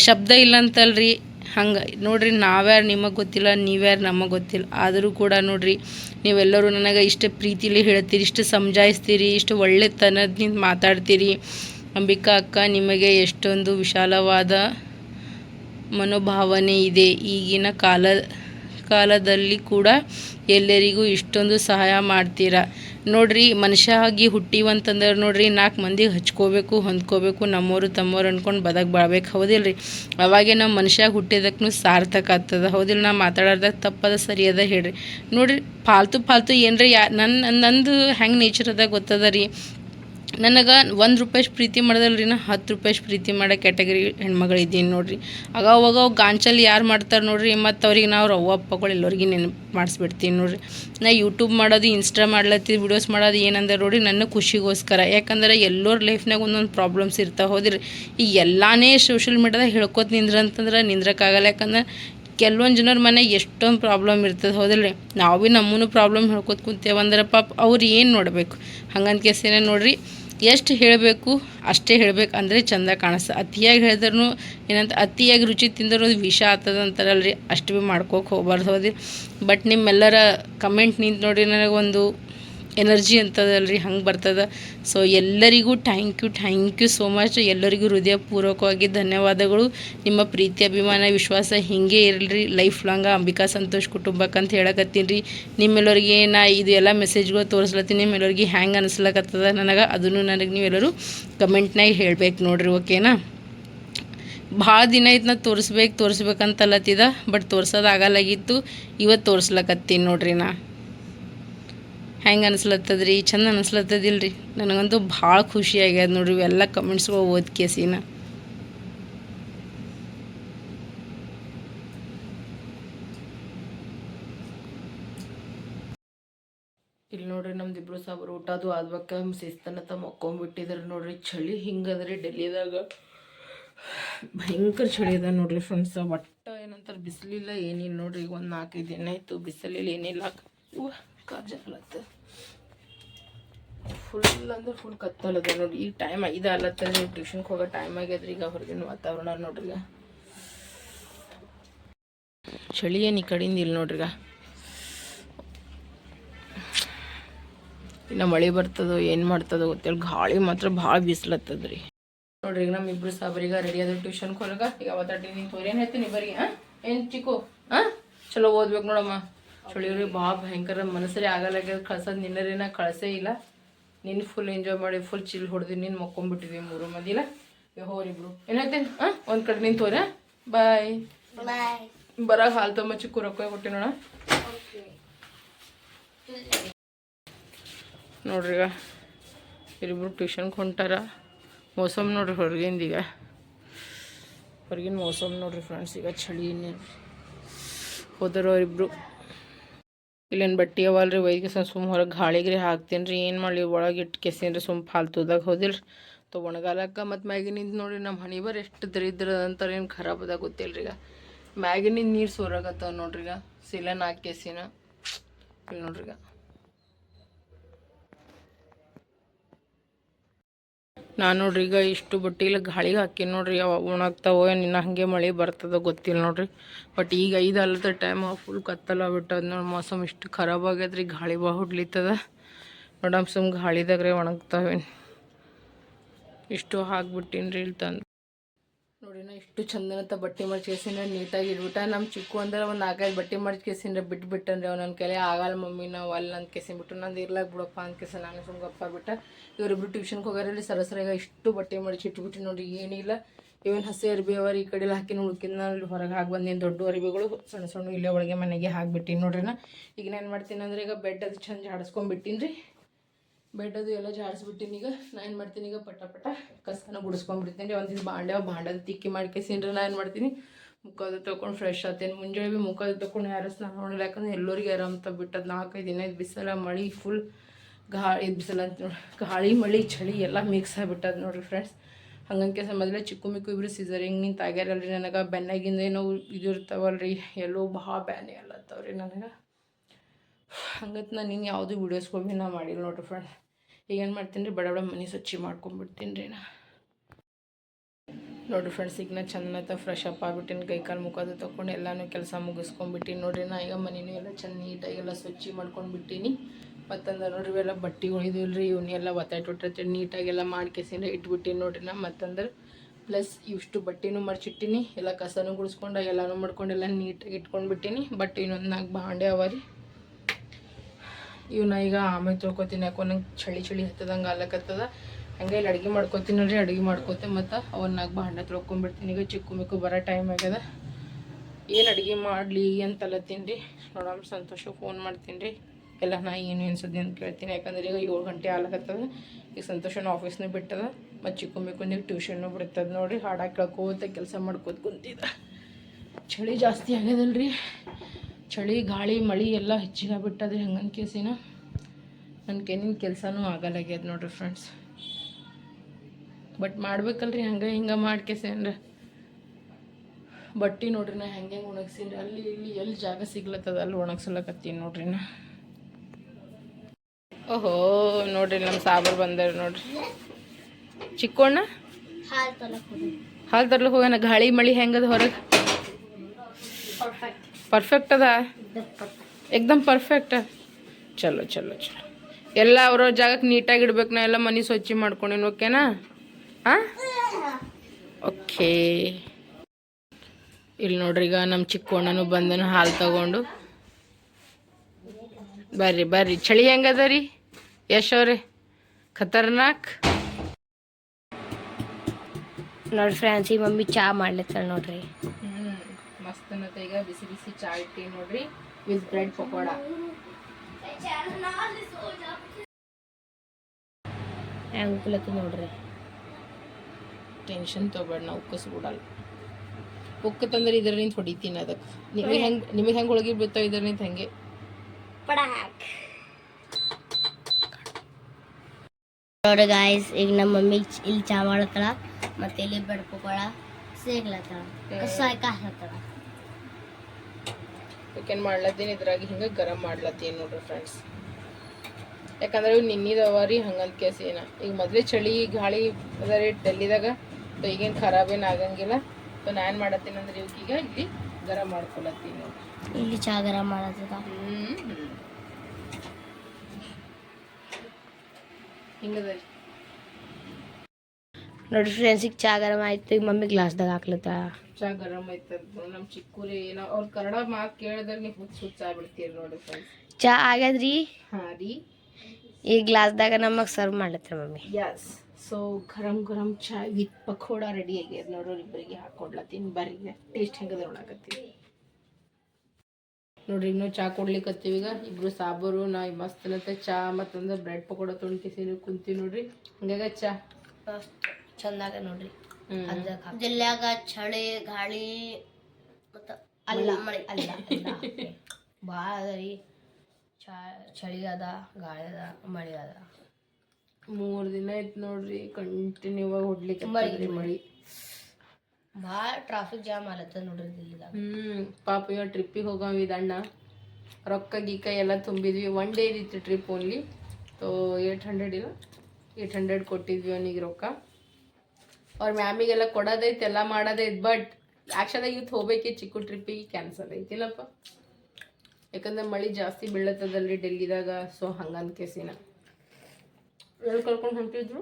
B: ಶಬ್ದ ಇಲ್ಲ ಅಂತಲ್ರಿ ಹಂಗೆ, ನೋಡ್ರಿ ನಾವ್ಯಾರು ನಿಮಗೆ ಗೊತ್ತಿಲ್ಲ, ನೀವ್ಯಾರು ನಮಗೆ ಗೊತ್ತಿಲ್ಲ. ಆದರೂ ಕೂಡ ನೋಡ್ರಿ, ನೀವೆಲ್ಲರೂ ನನಗೆ ಇಷ್ಟು ಪ್ರೀತಿಲಿ ಹೇಳ್ತೀರಿ, ಇಷ್ಟು ಸಮಜಾಯಿಸ್ತೀರಿ ಇಷ್ಟು ಒಳ್ಳೆತನದಿಂದ ಮಾತಾಡ್ತೀರಿ. ಅಂಬಿಕಾ ಅಕ್ಕ, ನಿಮಗೆ ಎಷ್ಟೊಂದು ವಿಶಾಲವಾದ ಮನೋಭಾವನೆ ಇದೆ. ಈಗಿನ ಕಾಲ, ಕಾಲದಲ್ಲಿ ಕೂಡ ಎಲ್ಲರಿಗೂ ಇಷ್ಟೊಂದು ಸಹಾಯ ಮಾಡ್ತೀರಾ. ನೋಡ್ರಿ, ಮನುಷ್ಯ ಆಗಿ ಹುಟ್ಟಿವಂತಂದ್ರೆ ನೋಡ್ರಿ, ನಾಲ್ಕು ಮಂದಿಗೆ ಹಚ್ಕೋಬೇಕು, ಹೊಂದ್ಕೋಬೇಕು ನಮ್ಮವರು ತಮ್ಮವ್ರು ಅನ್ಕೊಂಡು ಬದಕ್ ಬಾಳ್ಬೇಕು ಹೌದಿಲ್ಲ ರೀ ಅವಾಗೆ ನಾವು ಮನುಷ್ಯ ಹುಟ್ಟಿದಕ್ಕೂ ಸಾರ್ಥಕ ಆಗ್ತದ ಹೌದಿಲ್ಲ ನಾ ಮಾತಾಡೋದಾಗ ತಪ್ಪದ ಸರಿಯದ ಹೇಳ್ರಿ. ನೋಡ್ರಿ ಫಾಲ್ತು ಫಾಲ್ತು ಏನ್ರಿ ಯಾ ನನ್ನ ನಂದು ಹೆಂಗೆ ನೇಚರ್ ಅದ ಗೊತ್ತದ ರೀ? ನನಗೆ ಒಂದು ರೂಪಾಯಿ ಪ್ರೀತಿ ಮಾಡೋದಲ್ರಿ, ನಾ ಹತ್ತು ರೂಪಾಯಿ ಪ್ರೀತಿ ಮಾಡೋ ಕ್ಯಾಟಗರಿ ಹೆಣ್ಮಗಳಿದ್ದೀನಿ ನೋಡಿರಿ. ಆಗ ಅವಾಗ ಅವ್ ಗಾಂಚಲ್ಲಿ ಯಾರು ಮಾಡ್ತಾರೆ ನೋಡಿರಿ, ಮತ್ತು ಅವ್ರಿಗೆ ನಾವು ಅವ್ವ, ಅಪ್ಪಗಳು ಎಲ್ಲರಿಗೆ ನೆನಪು ಮಾಡಿಸ್ಬಿಡ್ತೀನಿ ನೋಡಿರಿ. ನಾ ಯೂಟ್ಯೂಬ್ ಮಾಡೋದು ಇನ್ಸ್ಟಾ ಮಾಡ್ಲತ್ತಿ ವಿಡಿಯೋಸ್ ಮಾಡೋದು ಏನಂದ್ರೆ ನೋಡಿರಿ, ನನ್ನ ಖುಷಿಗೋಸ್ಕರ. ಯಾಕಂದ್ರೆ ಎಲ್ಲರ ಲೈಫ್ನಾಗ ಒಂದೊಂದು ಪ್ರಾಬ್ಲಮ್ಸ್ ಇರ್ತಾವೆ ಹೋದಿರಿ. ಈಗ ಎಲ್ಲಾನೇ ಸೋಷಿಯಲ್ ಮೀಡ್ಯಾದಾಗ ಹೇಳ್ಕೊತ ನಿಂದ್ರ ಅಂತಂದ್ರೆ ನಿಂದ್ರಕ್ಕಾಗಲ್ಲ. ಯಾಕಂದ್ರೆ ಕೆಲವೊಂದು ಜನರ ಮನೆ ಎಷ್ಟೊಂದು ಪ್ರಾಬ್ಲಮ್ ಇರ್ತದೆ ಹೌದಿಲ್ರಿ. ನಾವು ಭೀ ನಮ್ಮೂ ಪ್ರಾಬ್ಲಮ್ ಹೇಳ್ಕೊತ ಕುಂತೇವಂದ್ರೆ ಪಾಪ ಅವ್ರು ಏನು ನೋಡಬೇಕು? ಹಂಗಂತ ಕೇಸಿನ ನೋಡ್ರಿ. ಎಷ್ಟು ಹೇಳಬೇಕು, ಅಷ್ಟೇ ಹೇಳಬೇಕು ಅಂದರೆ ಚಂದ ಕಾಣಿಸ್ತ ಅತಿಯಾಗಿ ಹೇಳಿದ್ರೂ ಏನಂತ, ಅತಿಯಾಗಿ ರುಚಿ ತಿಂದರೂ ಅದು ವಿಷ ಆಗ್ತದೆ ಅಂತಾರಲ್ರಿ. ಅಷ್ಟು ಭೀ ಮಾಡ್ಕೋಕೆ ಹೋಗ್ಬಾರ್ದು ಹೌದಿ ಬಟ್ ನಿಮ್ಮೆಲ್ಲರ ಕಮೆಂಟ್ ನಿಂತು ನೋಡಿ ನನಗೊಂದು ಎನರ್ಜಿ ಅಂತದಲ್ರಿ, ಹಂಗೆ ಬರ್ತದ. ಸೊ ಎಲ್ಲರಿಗೂ thank you thank you so much ಎಲ್ಲರಿಗೂ ಹೃದಯಪೂರ್ವಕವಾಗಿ ಧನ್ಯವಾದಗಳು. ನಿಮ್ಮ ಪ್ರೀತಿ, ಅಭಿಮಾನ, ವಿಶ್ವಾಸ ಹಿಂಗೆ ಇರಲಿ ಲೈಫ್ ಲಾಂಗ ಅಂಬಿಕಾ ಸಂತೋಷ್ ಕುಟುಂಬಕ್ಕೆ ಅಂತ ಹೇಳಕತ್ತೀನಿ ರೀ. ನಿಮ್ಮೆಲ್ಲರಿಗೆ ನಾ ಇದು ಎಲ್ಲ ಮೆಸೇಜ್ಗಳು ತೋರಿಸ್ಲತ್ತೀನಿ. ನಿಮ್ಮೆಲ್ಲರಿಗೆ ಹ್ಯಾಂಗೆ ಅನಿಸ್ಲಕತ್ತದ ನನಗೆ, ಅದನ್ನು ನನಗೆ ನೀವೆಲ್ಲರೂ ಕಮೆಂಟ್ನಾಗ ಹೇಳ್ಬೇಕು ನೋಡ್ರಿ ಓಕೆನಾ ಭಾಳ ದಿನ ಇದನ್ನ ತೋರಿಸ್ಬೇಕು ತೋರಿಸ್ಬೇಕಂತಲ್ಲತ್ತಿದ ಬಟ್ ತೋರ್ಸೋದು ಆಗಲ್ಲಾಗಿತ್ತು ಇವತ್ತು ತೋರಿಸ್ಲಕತ್ತೀನಿ ನೋಡ್ರಿ ನಾ. ಹೆಂಗೆ ಅನಿಸ್ಲತ್ತದ ರೀ ಚಂದ ಅನಿಸ್ಲತ್ತದಿಲ್ಲ ರೀ ನನಗಂತೂ ಭಾಳ ಖುಷಿ ಆಗ್ಯದ ನೋಡ್ರಿ ಇವೆಲ್ಲ ಕಮೆಂಟ್ಸ್ಗಳು ಓದಿ ಕೇಸಿನ. ಇಲ್ಲಿ ನೋಡ್ರಿ ನಮ್ದು ಇಬ್ರು ಸಾಬ್ರು ಊಟ ಅದು ಆದ್ಬೇಕ ತಮ್ಮ ಮಕ್ಕೊಂಬಿಟ್ಟಿದ್ರು ನೋಡ್ರಿ. ಚಳಿ ಹಿಂಗದ್ರಿ ಡೆಲ್ಲಿದಾಗ. ಭಯಂಕರ ಚಳಿ ಅದ ನೋಡ್ರಿ ಫ್ರೆಂಡ್ಸ್ ಒಟ್ಟು ಏನಂತಾರೆ ಬಿಸಿಲಿಲ್ಲ ಏನಿಲ್ಲ ನೋಡ್ರಿ ಈಗ ಒಂದು ನಾಲ್ಕೈದು ದಿನ ಆಯಿತು. ಬಿಸಿಲಿಲ್ಲ ಏನಿಲ್ಲ ಇವ ಕಾಜಾಲತ್ತ ಫುಲ್ ಅಂದ್ರೆ ಫುಲ್ ಕತ್ತಲದ ನೋಡಿ ಈಗ ಟೈಮ್ ಐದು ಆಲತ್ತ ನೀವು ಟ್ಯೂಷನ್ಗೆ ಹೋಗೋ ಟೈಮ್ ಆಗ್ಯದ್ರಿ ಈಗ ಹೊರಗಿನ ವಾತಾವರಣ ನೋಡ್ರಿ ಚಳಿ ಏನು ಈ ಕಡೆಯಿಂದ ಇಲ್ಲ ನೋಡ್ರಿ ಇನ್ನು ಮಳೆ ಬರ್ತದೋ, ಏನು ಮಾಡ್ತದೋ ಗೊತ್ತಿಲ್ಲ. ಗಾಳಿ ಮಾತ್ರ ಭಾಳ ಬಿಸಿಲತ್ತದ್ರಿ. ನೋಡ್ರಿ ಈಗ ನಮ್ಮ ಇಬ್ರು ಸಾಬ್ರೀಗ ರೆಡಿ ಆದ್ರೆ ಟ್ಯೂಷನ್ಗೆ ಹೊರಗ ಈಗ ಅವತ್ತಿನ ನೀನು ತೋರಿ ಏನು ಹೇಳ್ತೀನಿ ಬರೀ ಹಾಂ ಏನು ಚಿಕ್ಕು ಹಾಂ ಚಲೋ ಓದ್ಬೇಕು ನೋಡಮ್ಮ. ಚಳಿವ್ರಿ ಭಾಳ ಭಯಂಕರ ಮನಸ್ಸರಿ ಆಗಲ್ಲಾಗ್ಯದ ಕಳ್ಸೋದು. ನಿನ್ನರೇನ ಕಳ್ಸೇ ಇಲ್ಲ. ನಿನ್ನ ಫುಲ್ ಎಂಜಾಯ್ ಮಾಡಿ ಫುಲ್ ಚಿಲ್ ಹೊಡೆದು ನಿನ್ನ ಮಕ್ಕೊಂಬಿಟ್ಟಿದ್ವಿ ಮೂರು ಮಂದಿಲ್ಲ ಹೋರಿಬ್ರು ಏನಾಯ್ತೇನು ಹಾಂ ಒಂದು ಕಡೆ ನಿಂತು ತೋರ ಬಾಯ್ ಬರಾಗ ಹಾಲು ತೊಂಬ ಚಿಕ್ಕು ರೊಕ್ಕ ಕೊಟ್ಟಿ ನೋಡ. ನೋಡ್ರಿ ಈಗ ಇರಿಬ್ರು ಟ್ಯೂಷನ್ಗೆ ಹೊಂಟಾರ. ಮೋಸಮ್ ನೋಡ್ರಿ ಹೊರಗಿಂದ ಈಗ. ಹೊರಗಿನ ಮೋಸಮ್ ನೋಡ್ರಿ ಫ್ರೆಂಡ್ಸ್ ಈಗ ಚಳಿ ಹೋದರು ಅವರಿಬ್ರು. ಇಲ್ಲೇನು ಬಟ್ಟೆ ಅವಲ್ರಿ ಒಯ್ದು ಸುಮ್ಮ ಹೊರಗೆ ಗಾಳಿಗೆ ಹಾಕ್ತೀನಿ ರೀ ಏನು ಮಾಡಲಿ, ಒಳಗೆ ಇಟ್ಟು ಸುಮ್ ಸುಮ್ಮ ಫಾಲ್ತುದಾಗ ಹೋದಿಲ್ರಿ. ತೊ ಒಣಗಾಲಕ್ಕ ಮತ್ತು ಮ್ಯಾಗಿನಿಂದ ನೋಡಿರಿ ನಮ್ಮ ಹಣಿ ಬರ್ ಎಷ್ಟು ದರಿದ್ರ ಏನು ಖರಾಬ್ ಅದ ಗೊತ್ತಿಲ್ಲ ರೀ ಈಗ. ಮ್ಯಾಗಿನಿಂದ ನೀರು ಸೋರಾಗತ್ತವ ನೋಡ್ರಿ ಈಗ. ಸಿಲನ್ ಕೆಸಿನ. ಇಲ್ಲಿ ನೋಡ್ರಿ ಈಗ. ನಾನು ನೋಡ್ರಿ ಈಗ ಇಷ್ಟು ಬಟ್ಟೆಲಿ ಗಾಳಿಗೆ ಹಾಕಿ ನೋಡ್ರಿ ಯಾವಾಗ ಒಣಗ್ತಾವೋ ಏನು ಇನ್ನು ಹಾಗೆ ಮಳೆ ಬರ್ತದ ಗೊತ್ತಿಲ್ಲ ನೋಡ್ರಿ. ಬಟ್ ಈಗ ಐದು ಅಲ್ಲದ ಟೈಮ್ ಫುಲ್ ಕತ್ತಲ ಬಿಟ್ಟದ ನೋಡಿ ಮೌಸಮ್ ಇಷ್ಟು ಖರಾಬ್ ಆಗ್ಯದ್ರಿ, ಗಾಳಿ ಬಾ ಹುಡ್ಲಿತ್ತದ. ನೋಡಮ್ ಸುಮ್ ಗಾಳಿದಾಗ್ರೆ ಒಣಗ್ತಾವೇನು. ಇಷ್ಟು ಹಾಕ್ಬಿಟ್ಟಿನ್ರಿ ಇಲ್ಲಿ ತಂದು. ನೋಡಿ ಚಂದನಂತ ಬಟ್ಟೆ ಮಡ್ಕೇಸಿನ ನೀಟಾಗಿ ಇಡ್ಬಿಟ್ಟ ನಮ್ಮ ಚಿಕ್ಕು ಅಂದ್ರೆ ಒಂದು ನಾಲ್ಕೈದು ಬಟ್ಟೆ ಮಡ್ಕೇಸಿನ್ರೆ ಬಿಟ್ಬಿಟ್ಟನ್ರಿ. ಅವ್ನು ನನ್ನ ಕೈಲಿ ಆಗಲ್ಲ ಮಮ್ಮಿ, ನಾವು ಅಲ್ಲಿ ಅಂತ ಕೇಸಿನ್ಬಿಟ್ಟು ನಂದು ಇರ್ಲಾಕ ಬಿಡಪ್ಪ ಅಂತ ನಾನು ಸುಮ್ಮ ಅಪ್ಪ ಬಿಟ್ಟ ಇವರಿಬ್ರು ಟ್ಯೂಷನ್ಗೆ ಹೋಗೋರಲ್ಲಿ ಸರಸರಾಗ ಇಷ್ಟು ಬಟ್ಟೆ ಮಡಿಚಿ ಇಟ್ಬಿಟ್ಟು ನೋಡಿ ಏನಿಲ್ಲ ಇವನ್ ಹಸಿ ಅರ್ಬಿ ಅವ್ರ ಈ ಕಡೆಲಿ ಹಾಕಿ ಉಳ್ಕಿದ್ ನಾನು ಹೊರಗೆ ಹಾಕಿ ಬಂದೇನು ದೊಡ್ಡ ಅರಿಬಿಗಳು ಸಣ್ಣ ಸಣ್ಣ ಇಲ್ಲೇ ಒಳಗೆ ಮನೆಗೆ ಹಾಕ್ಬಿಟ್ಟಿನಿ ನೋಡ್ರಿ ನಾ ಈಗ ನಾನು ಮಾಡ್ತೀನಿ ಅಂದ್ರೆ ಈಗ ಬೆಡ್ ಅದು ಚಂದ ಜಾಡಿಸ್ಕೊಂಡ್ಬಿಟ್ಟಿನಿ ರೀ ಬೆಡ್ ಅದು ಎಲ್ಲ ಜಾಡಿಸ್ಬಿಟ್ಟಿನಿ ಈಗ ನಾ ಏನು ಮಾಡ್ತೀನಿ? ಈಗ ಪಟ ಪಟ ಕಸನ ಗುಡಿಸ್ಕೊಂಡ್ಬಿಡ್ತೀನಿ. ಒಂದಿನ ಬಾಂಡೆ, ಬಾಂಡದ ತಿಕ್ಕಿ ಮಾಡ್ಕೇಸಿನ್ರಿ ನಾ ಏನು ಮಾಡ್ತೀನಿ? ಮುಖದ ತೊಗೊಂಡು ಫ್ರೆಶ್ ಆತೇನೆ ಮುಂಜಾನೆ ಭೀ ಮುಖದ ತೊಗೊಂಡು ಯಾರು ಸ್ನಾನ ಮಾಡಿಲ್ಲ ಯಾಕಂದ್ರೆ ಎಲ್ಲರಿಗೆ ಆರಾಮ್ ಬಿಟ್ಟದ್ದು ನಾಲ್ಕೈದು ದಿನ ಇದು ಬಿಸಿಲ, ಮಳೆ ಫುಲ್ ಗಾಳಿ ಇದು ಬಿಸಿಲ ಅಂತ ನೋಡಿ ಗಾಳಿ, ಮಳೆ, ಚಳಿ ಎಲ್ಲ ಮಿಕ್ಸ್ ಆಗಿಬಿಟ್ಟದ ನೋಡಿರಿ ಫ್ರೆಂಡ್ಸ್ ಹಂಗಂಕೆ ಮೊದಲೇ ಚಿಕ್ಕು ಮಿಕ್ಕು ಇಬ್ಬರು ಸೀಸರಿಂಗ್ ನಿಂತು ಆಗ್ಯಾರಲ್ರಿ ನನಗೆ? ಬೆನ್ನಾಗಿಂದ ಏನೋ ಇದು ಇರ್ತಾವಲ್ರಿ ಎಲ್ಲೋ ಭಾಳ ಬ್ಯಾನೆ ಅಲ್ಲತ್ತವ್ರಿ ನನಗೆ. ಹಂಗತ್ ನಾನು ಇನ್ನು ಯಾವುದೂ ವೀಡಿಯೋಸ್ಗಳು ನಾ ಮಾಡಿಲ್ಲ ನೋಡ್ರಿ ಫ್ರೆಂಡ್ ಈಗ ಏನು ಮಾಡ್ತೀನಿ ರೀ ಬಡ ಬಡ ಮನೆ ಸ್ವಚ್ಛ ಮಾಡ್ಕೊಂಡ್ಬಿಡ್ತೀನಿ ರೀ ನಾ. ನೋಡ್ರಿ ಫ್ರೆಂಡ್ಸ್ ಈಗ ನಾ ಚೆನ್ನತ್ತ ಫ್ರೆಶ್ ಅಪ್ ಆಗ್ಬಿಟ್ಟಿನಿ, ಕೈ ಕಾಲು ಮುಖದ ತೊಗೊಂಡು ಎಲ್ಲಾನು ಕೆಲಸ ಮುಗಿಸ್ಕೊಂಡ್ಬಿಟ್ಟಿನಿ ನೋಡ್ರಿ ನಾ ಈಗ ಮನೆಯೂ ಎಲ್ಲ ಚೆಂದ ನೀಟಾಗೆಲ್ಲ ಸ್ವಚ್ಛ ಮಾಡ್ಕೊಂಡ್ಬಿಟ್ಟಿನಿ ಮತ್ತಂದ್ರೆ ನೋಡ್ರಿ ಇವೆಲ್ಲ ಬಟ್ಟೆಗಳು ಇದಿಲ್ಲ ರೀ ಇವನ್ನೆಲ್ಲ ಒತ್ತಾಟ ನೀಟಾಗೆಲ್ಲ ಮಾಡ್ಕೇಸಿಂದ ಇಟ್ಬಿಟ್ಟಿನಿ ನೋಡ್ರಿ ನಾ. ಮತ್ತಂದ್ರೆ ಪ್ಲಸ್ ಇಷ್ಟು ಬಟ್ಟೆನೂ ಮರ್ಚಿಟ್ಟಿನಿ, ಎಲ್ಲ ಕಸನೂ ಗುಡಿಸ್ಕೊಂಡು ಎಲ್ಲನೂ ಮಾಡ್ಕೊಂಡು ಎಲ್ಲ ನೀಟಾಗಿ ಇಟ್ಕೊಂಡ್ಬಿಟ್ಟಿನಿ. ಬಟ್ ಇನ್ನೊಂದು ನಾಲ್ಕು ಬಾಂಡೆ ಅವ ರೀ. ಇವನ್ನ ಈಗ ಆಮೇಲೆ ತೊಳ್ಕೊತೀನಿ, ಯಾಕೋ ನಂಗೆ ಚಳಿ ಚಳಿ ಹತ್ತದಂಗೆ ಆಗ್ಲಕತ್ತದ. ಹಂಗೆ ಇಲ್ಲಿ ಅಡುಗೆ ಮಾಡ್ಕೊತೀನಿ ರೀ ಅಡುಗೆ ಮಾಡ್ಕೊತೆ ಮತ್ತು ಅವನ್ನಾಗ ಬಾಂಡ ತೊಳ್ಕೊಂಬಿಡ್ತೀನಿ. ಈಗ ಚಿಕ್ಕು ಮಿಕ್ಕು ಬರೋ ಟೈಮ್ ಆಗ್ಯದ. ಏನು ಅಡುಗೆ ಮಾಡಲಿ ಅಂತಲತ್ತೀನಿ ರೀ ನೋಡಮ್ಮ ಸಂತೋಷ ಫೋನ್ ಮಾಡ್ತೀನಿ ರೀ. ಎಲ್ಲ ನಾ ಏನು ಅನ್ಸೋದು ಅಂತ ಕೇಳ್ತೀನಿ. ಯಾಕಂದ್ರೆ ಈಗ ಏಳು ಗಂಟೆ ಆಗ್ಲಕತ್ತದ. ಈಗ ಸಂತೋಷನ ಆಫೀಸ್ನು ಬಿಟ್ಟದ. ಮತ್ತು ಚಿಕ್ಕು ಮಿಕ್ಕು ಟ್ಯೂಷನ್ನು ಬಿಡ್ತದ ನೋಡಿರಿ. ಹಾಡಾಗಿ ಕೇಳ್ಕೋತ ಕೆಲಸ ಮಾಡ್ಕೋತ ಕುಂತಿದ್ದ ಚಳಿ ಜಾಸ್ತಿ ಆಗ್ಯದಲ್ರಿ. ಚಳಿ ಗಾಳಿ ಮಳೆ ಎಲ್ಲ ಹೆಚ್ಚಿಗೆ ಆಗ್ಬಿಟ್ಟದ್ರಿ ಹಂಗನ್ ಕೇಸಿನ. ನನ್ನ ಕೇನಿನ ಕೆಲಸನೂ ಆಗಲ್ಲಾಗ್ಯದ ನೋಡ್ರಿ ಫ್ರೆಂಡ್ಸ್ ಬಟ್ ಮಾಡ್ಬೇಕಲ್ರಿ ಹಂಗೆ ಹಿಂಗೆ ಮಾಡ್ಕೇಸೇನ್ರಿ ಬಟ್ಟೆ ನೋಡ್ರಿ ನಾ ಹೆಂಗೆ ಹೆಂಗೆ ಒಣಗ್ಸೀನಿ ಅಲ್ಲಿ ಇಲ್ಲಿ ಎಲ್ಲಿ ಜಾಗ ಸಿಗ್ಲತ್ತದ ಅಲ್ಲಿ ಒಣಗ್ಸಲಕತ್ತೀನಿ ನೋಡ್ರಿ ನಾ. ಓಹೋ ನೋಡ್ರಿ ನಮ್ಮ ಸಾಬರ್ ಬಂದಾರ ನೋಡ್ರಿ. ಚಿಕ್ಕೋಣ
A: ಹಾಲು
B: ತರ್ಲಿಕ್ಕೆ ಹೋಗೋಣ ಗಾಳಿ ಮಳಿ ಹೆಂಗದ ಹೊರಗೆ?
A: ಪರ್ಫೆಕ್ಟ್
B: ಅದ? ಎಕ್ದಮ್ ಪರ್ಫೆಕ್ಟ್ ಚಲೋ ಚಲೋ ಚಲೋ. ಎಲ್ಲ ಅವ್ರವ್ರ ಜಾಗಕ್ಕೆ ನೀಟಾಗಿ ಇಡ್ಬೇಕು. ನಾ ಎಲ್ಲ ಮನೆ ಸ್ವಚ್ಛ ಮಾಡ್ಕೊಂಡೇನು ಓಕೆನಾ ಹಾಂ ಓಕೆ ಇಲ್ಲಿ ನೋಡ್ರಿ ಈಗ ನಮ್ಮ ಚಿಕ್ಕೋಣ್ಣನು ಬಂದನು, ಹಾಲು ತಗೊಂಡು. ಬರ್ರಿ ಬರ್ರಿ. ಚಳಿ ಹೆಂಗದ ರೀ? ಅವ್ರಿ, ಖತರ್ನಾಕ್?
A: ನೋಡ್ರಿ ಫ್ರಾನ್ಸಿ ಮಮ್ಮಿ ಚಾ ಮಾಡ್ಲತ್ತಾಳ ನೋಡ್ರಿ.
B: ಮಸ್ತ್ ಅನ್ನತ್ತೆ ಈಗ ಬಿಸಿ ಬಿಸಿ ಚಾ ಇಟ್ಟಿ ನೋಡ್ರಿ ವಿತ್ ಬ್ರೆಡ್ ಪಕೋಡ.
A: ಹೆಂಗ್ ಉಕ್ಕಲತ್ತಿ ನೋಡ್ರಿ?
B: ಟೆನ್ಷನ್ ತಗೋಬೇಡ ನಾವು ಉಕ್ಕಸ್ ಬಿಡಲ್ಲ. ಉಕ್ಕತ್ತಂದ್ರೆ ಇದರಿಂದ ಹೊಡಿತೀನಿ ಅದಕ್ಕೆ ನಿಮಗೆ ಹೆಂಗೆ ನಿಮಗೆ ಹೆಂಗೆ ಹೊಳಗಿ ಬೀಳ್ತಾವ ಇದರಿಂದ ಹೆಂಗೆ?
A: ನೋಡ್ರಿ ಗಾಯ್ಸ್ ಈಗ ನಮ್ಮ ಮಮ್ಮಿ ಇಲ್ಲಿ ಚಾ ಮಾಡತ್ತಾಳ ಮತ್ತೆ ಇಲ್ಲಿ ಬೆಡ್ ಪಕೋಡ ಸೇಗ್ಲತ್ತಳ. ಕಸಾಯ ಕಾಸತ್ತಾಳ
B: ಚಿಕನ್ ಮಾಡ್ಲತ್ತೀನಿ ಇದ್ರಾಗ ಹಿಂಗೆ ಗರಂ ಮಾಡ್ಲತ್ತೀನಿ ನೋಡ್ರಿ ಫ್ರೆಂಡ್ಸ್ ಯಾಕಂದ್ರೆ ಇವು ನಿನ್ನಿದವ ರೀ ಹಂಗಂತ ಕೇಸ್ ಏನ. ಈಗ ಮೊದಲೇ ಚಳಿ ಗಾಳಿ ಅದ ರೀ ಡೆಲ್ಲಿದಾಗ ಸೊ ಈಗೇನು ಖರಾಬೇನು ಆಗಂಗಿಲ್ಲ. ಸೊ ನಾನು ಮಾಡತ್ತೀನಿ ಅಂದ್ರೆ ಇವಕ್ಕೀಗ ಇಲ್ಲಿ ಗರಂ ಮಾಡ್ಕೊಳತ್ತೀನಿ ನೋಡ್ರಿ.
A: ಇಲ್ಲಿ ಚಾ ಗರಂ ಮಾಡತ್ತದ.
B: ಹ್ಞೂ ಹಿಂಗದ ರೀ.
A: ನೋಡ್ರಿ ಫ್ರೆಂಡ್ಸ್ ಈಗ ಚಾ ಗರಂ ಆಯ್ತು ಈಗ ಮಮ್ಮಿ ಗ್ಲಾಸ್ದಾಗ ಹಾಕ್ಲತ್ತಾಳ
B: ಚಾ ಗರಂ ಐತಂತ ನಮ್ಮ ಚಿಕ್ಕೂರಿ ಏನೋ ಅವ್ರ ಕನ್ನಡ ಮಾತು ಕೇಳಿದ್ರೆ ನೀವು ಹುಚ್ಚು ಹುಚ್ಚ ಆಗ್ಬಿಡ್ತೀರಿ ನೋಡಿ ಫ್ರೆಂಡ್ಸ್
A: ಚಾ ಆಗ್ಯದ್ರಿ?
B: ಹಾಂ ರೀ.
A: ಈ ಗ್ಲಾಸ್ದಾಗ ನಮಗ್ ಸರ್ವ್ ಮಾಡ್ಲತ್ತ ಮಮ್ಮಿ.
B: ಯಸ್ ಸೊ ಗರಂ ಗರಂ ಚಾ ವಿತ್ ಪಕೋಡ ರೆಡಿ ಆಗ್ಯದ ನೋಡ್ರಿ ಇಬ್ಬರಿಗೆ ಹಾಕೊಡ್ಲತ್ತೀನಿ. ಬರ್ರಿ ಟೇಸ್ಟ್ ಹೆಂಗದ ನೋಡಕತ್ತೀವಿ. ನೋಡ್ರಿ ಇನ್ನೂ ಚಾ ಕೊಡ್ಲಿಕ್ಕತ್ತೀವಿ ಈಗ. ಇಬ್ರು ಸಾಬರು ನಾ ಮಸ್ತ್ ಅನ್ನತ್ತೆ ಚಾ ಮತ್ತಂದ್ರೆ ಬ್ರೆಡ್ ಪಕೋಡ ತೊಗೊಂಡ್ಕಿಸಿ ಕುಂತೀವಿ ನೋಡ್ರಿ. ಹಂಗಾಗ ಚಾ?
A: ಚಂದಾಗ ನೋಡ್ರಿ. ಜಿಲ್ಲೆಯಾಗ ಚಳಿ ಗಾಳಿ ಮತ್ತ ಅಲ್ಲ ಮಳೆ. ಅಲ್ಲ ಭಾಳ ಅದ ರೀ. ಚ ಚಳಿ ಅದ ಗಾಳಿ ಅದ ಮಳೆ ಅದ.
B: ಮೂರು ದಿನ ಆಯ್ತು ನೋಡ್ರಿ ಕಂಟಿನ್ಯೂ ಆಗಿ ಹೊಡ್ಲಿಕ್ಕೆ
A: ಮಳಿ,
B: ಮಳಿ.
A: ಭಾಳ ಟ್ರಾಫಿಕ್ ಜಾಮ್ ಆಲತ್ತ ನೋಡ್ರಿ ದಿಲ್ಲಿದಾಗ
B: ಹ್ಮ್ ಪಾಪ ಇವ ಟ್ರಿಪ್ಪಿಗೆ ಹೋಗವ ಅಣ್ಣ ರೊಕ್ಕ ಗೀಕ ಎಲ್ಲ ತುಂಬಿದ್ವಿ. ಒನ್ ಡೇ ಇತ್ತು trip only so eight hundred ಇಲ್ಲ. ಏಟ್ ಹಂಡ್ರೆಡ್ ಕೊಟ್ಟಿದ್ವಿ ಅವನಿಗೆ ರೊಕ್ಕ. ಅವ್ರ ಮ್ಯಾಮಿಗೆಲ್ಲ ಕೊಡೋದೈತೆ ಎಲ್ಲ ಮಾಡೋದೈತೆ ಬಟ್ ಆ್ಯಕ್ಚುಲಾಗಿ ಇವತ್ತು ಹೋಗ್ಬೇಕಿ ಚಿಕ್ಕ ಟ್ರಿಪ್ಪಿಗೆ ಕ್ಯಾನ್ಸಲ್ ಐತಿಲ್ಲಪ್ಪ. ಯಾಕಂದ್ರೆ ಮಳೆ ಜಾಸ್ತಿ ಬೀಳತ್ತದಲ್ಲಿ ಡೆಲ್ಲಿದಾಗ ಸೊ ಹಂಗಂತ ಕೇಸಿನ ಎಲ್ಲಿ ಕರ್ಕೊಂಡು ಹೊಂಟಿದ್ರು?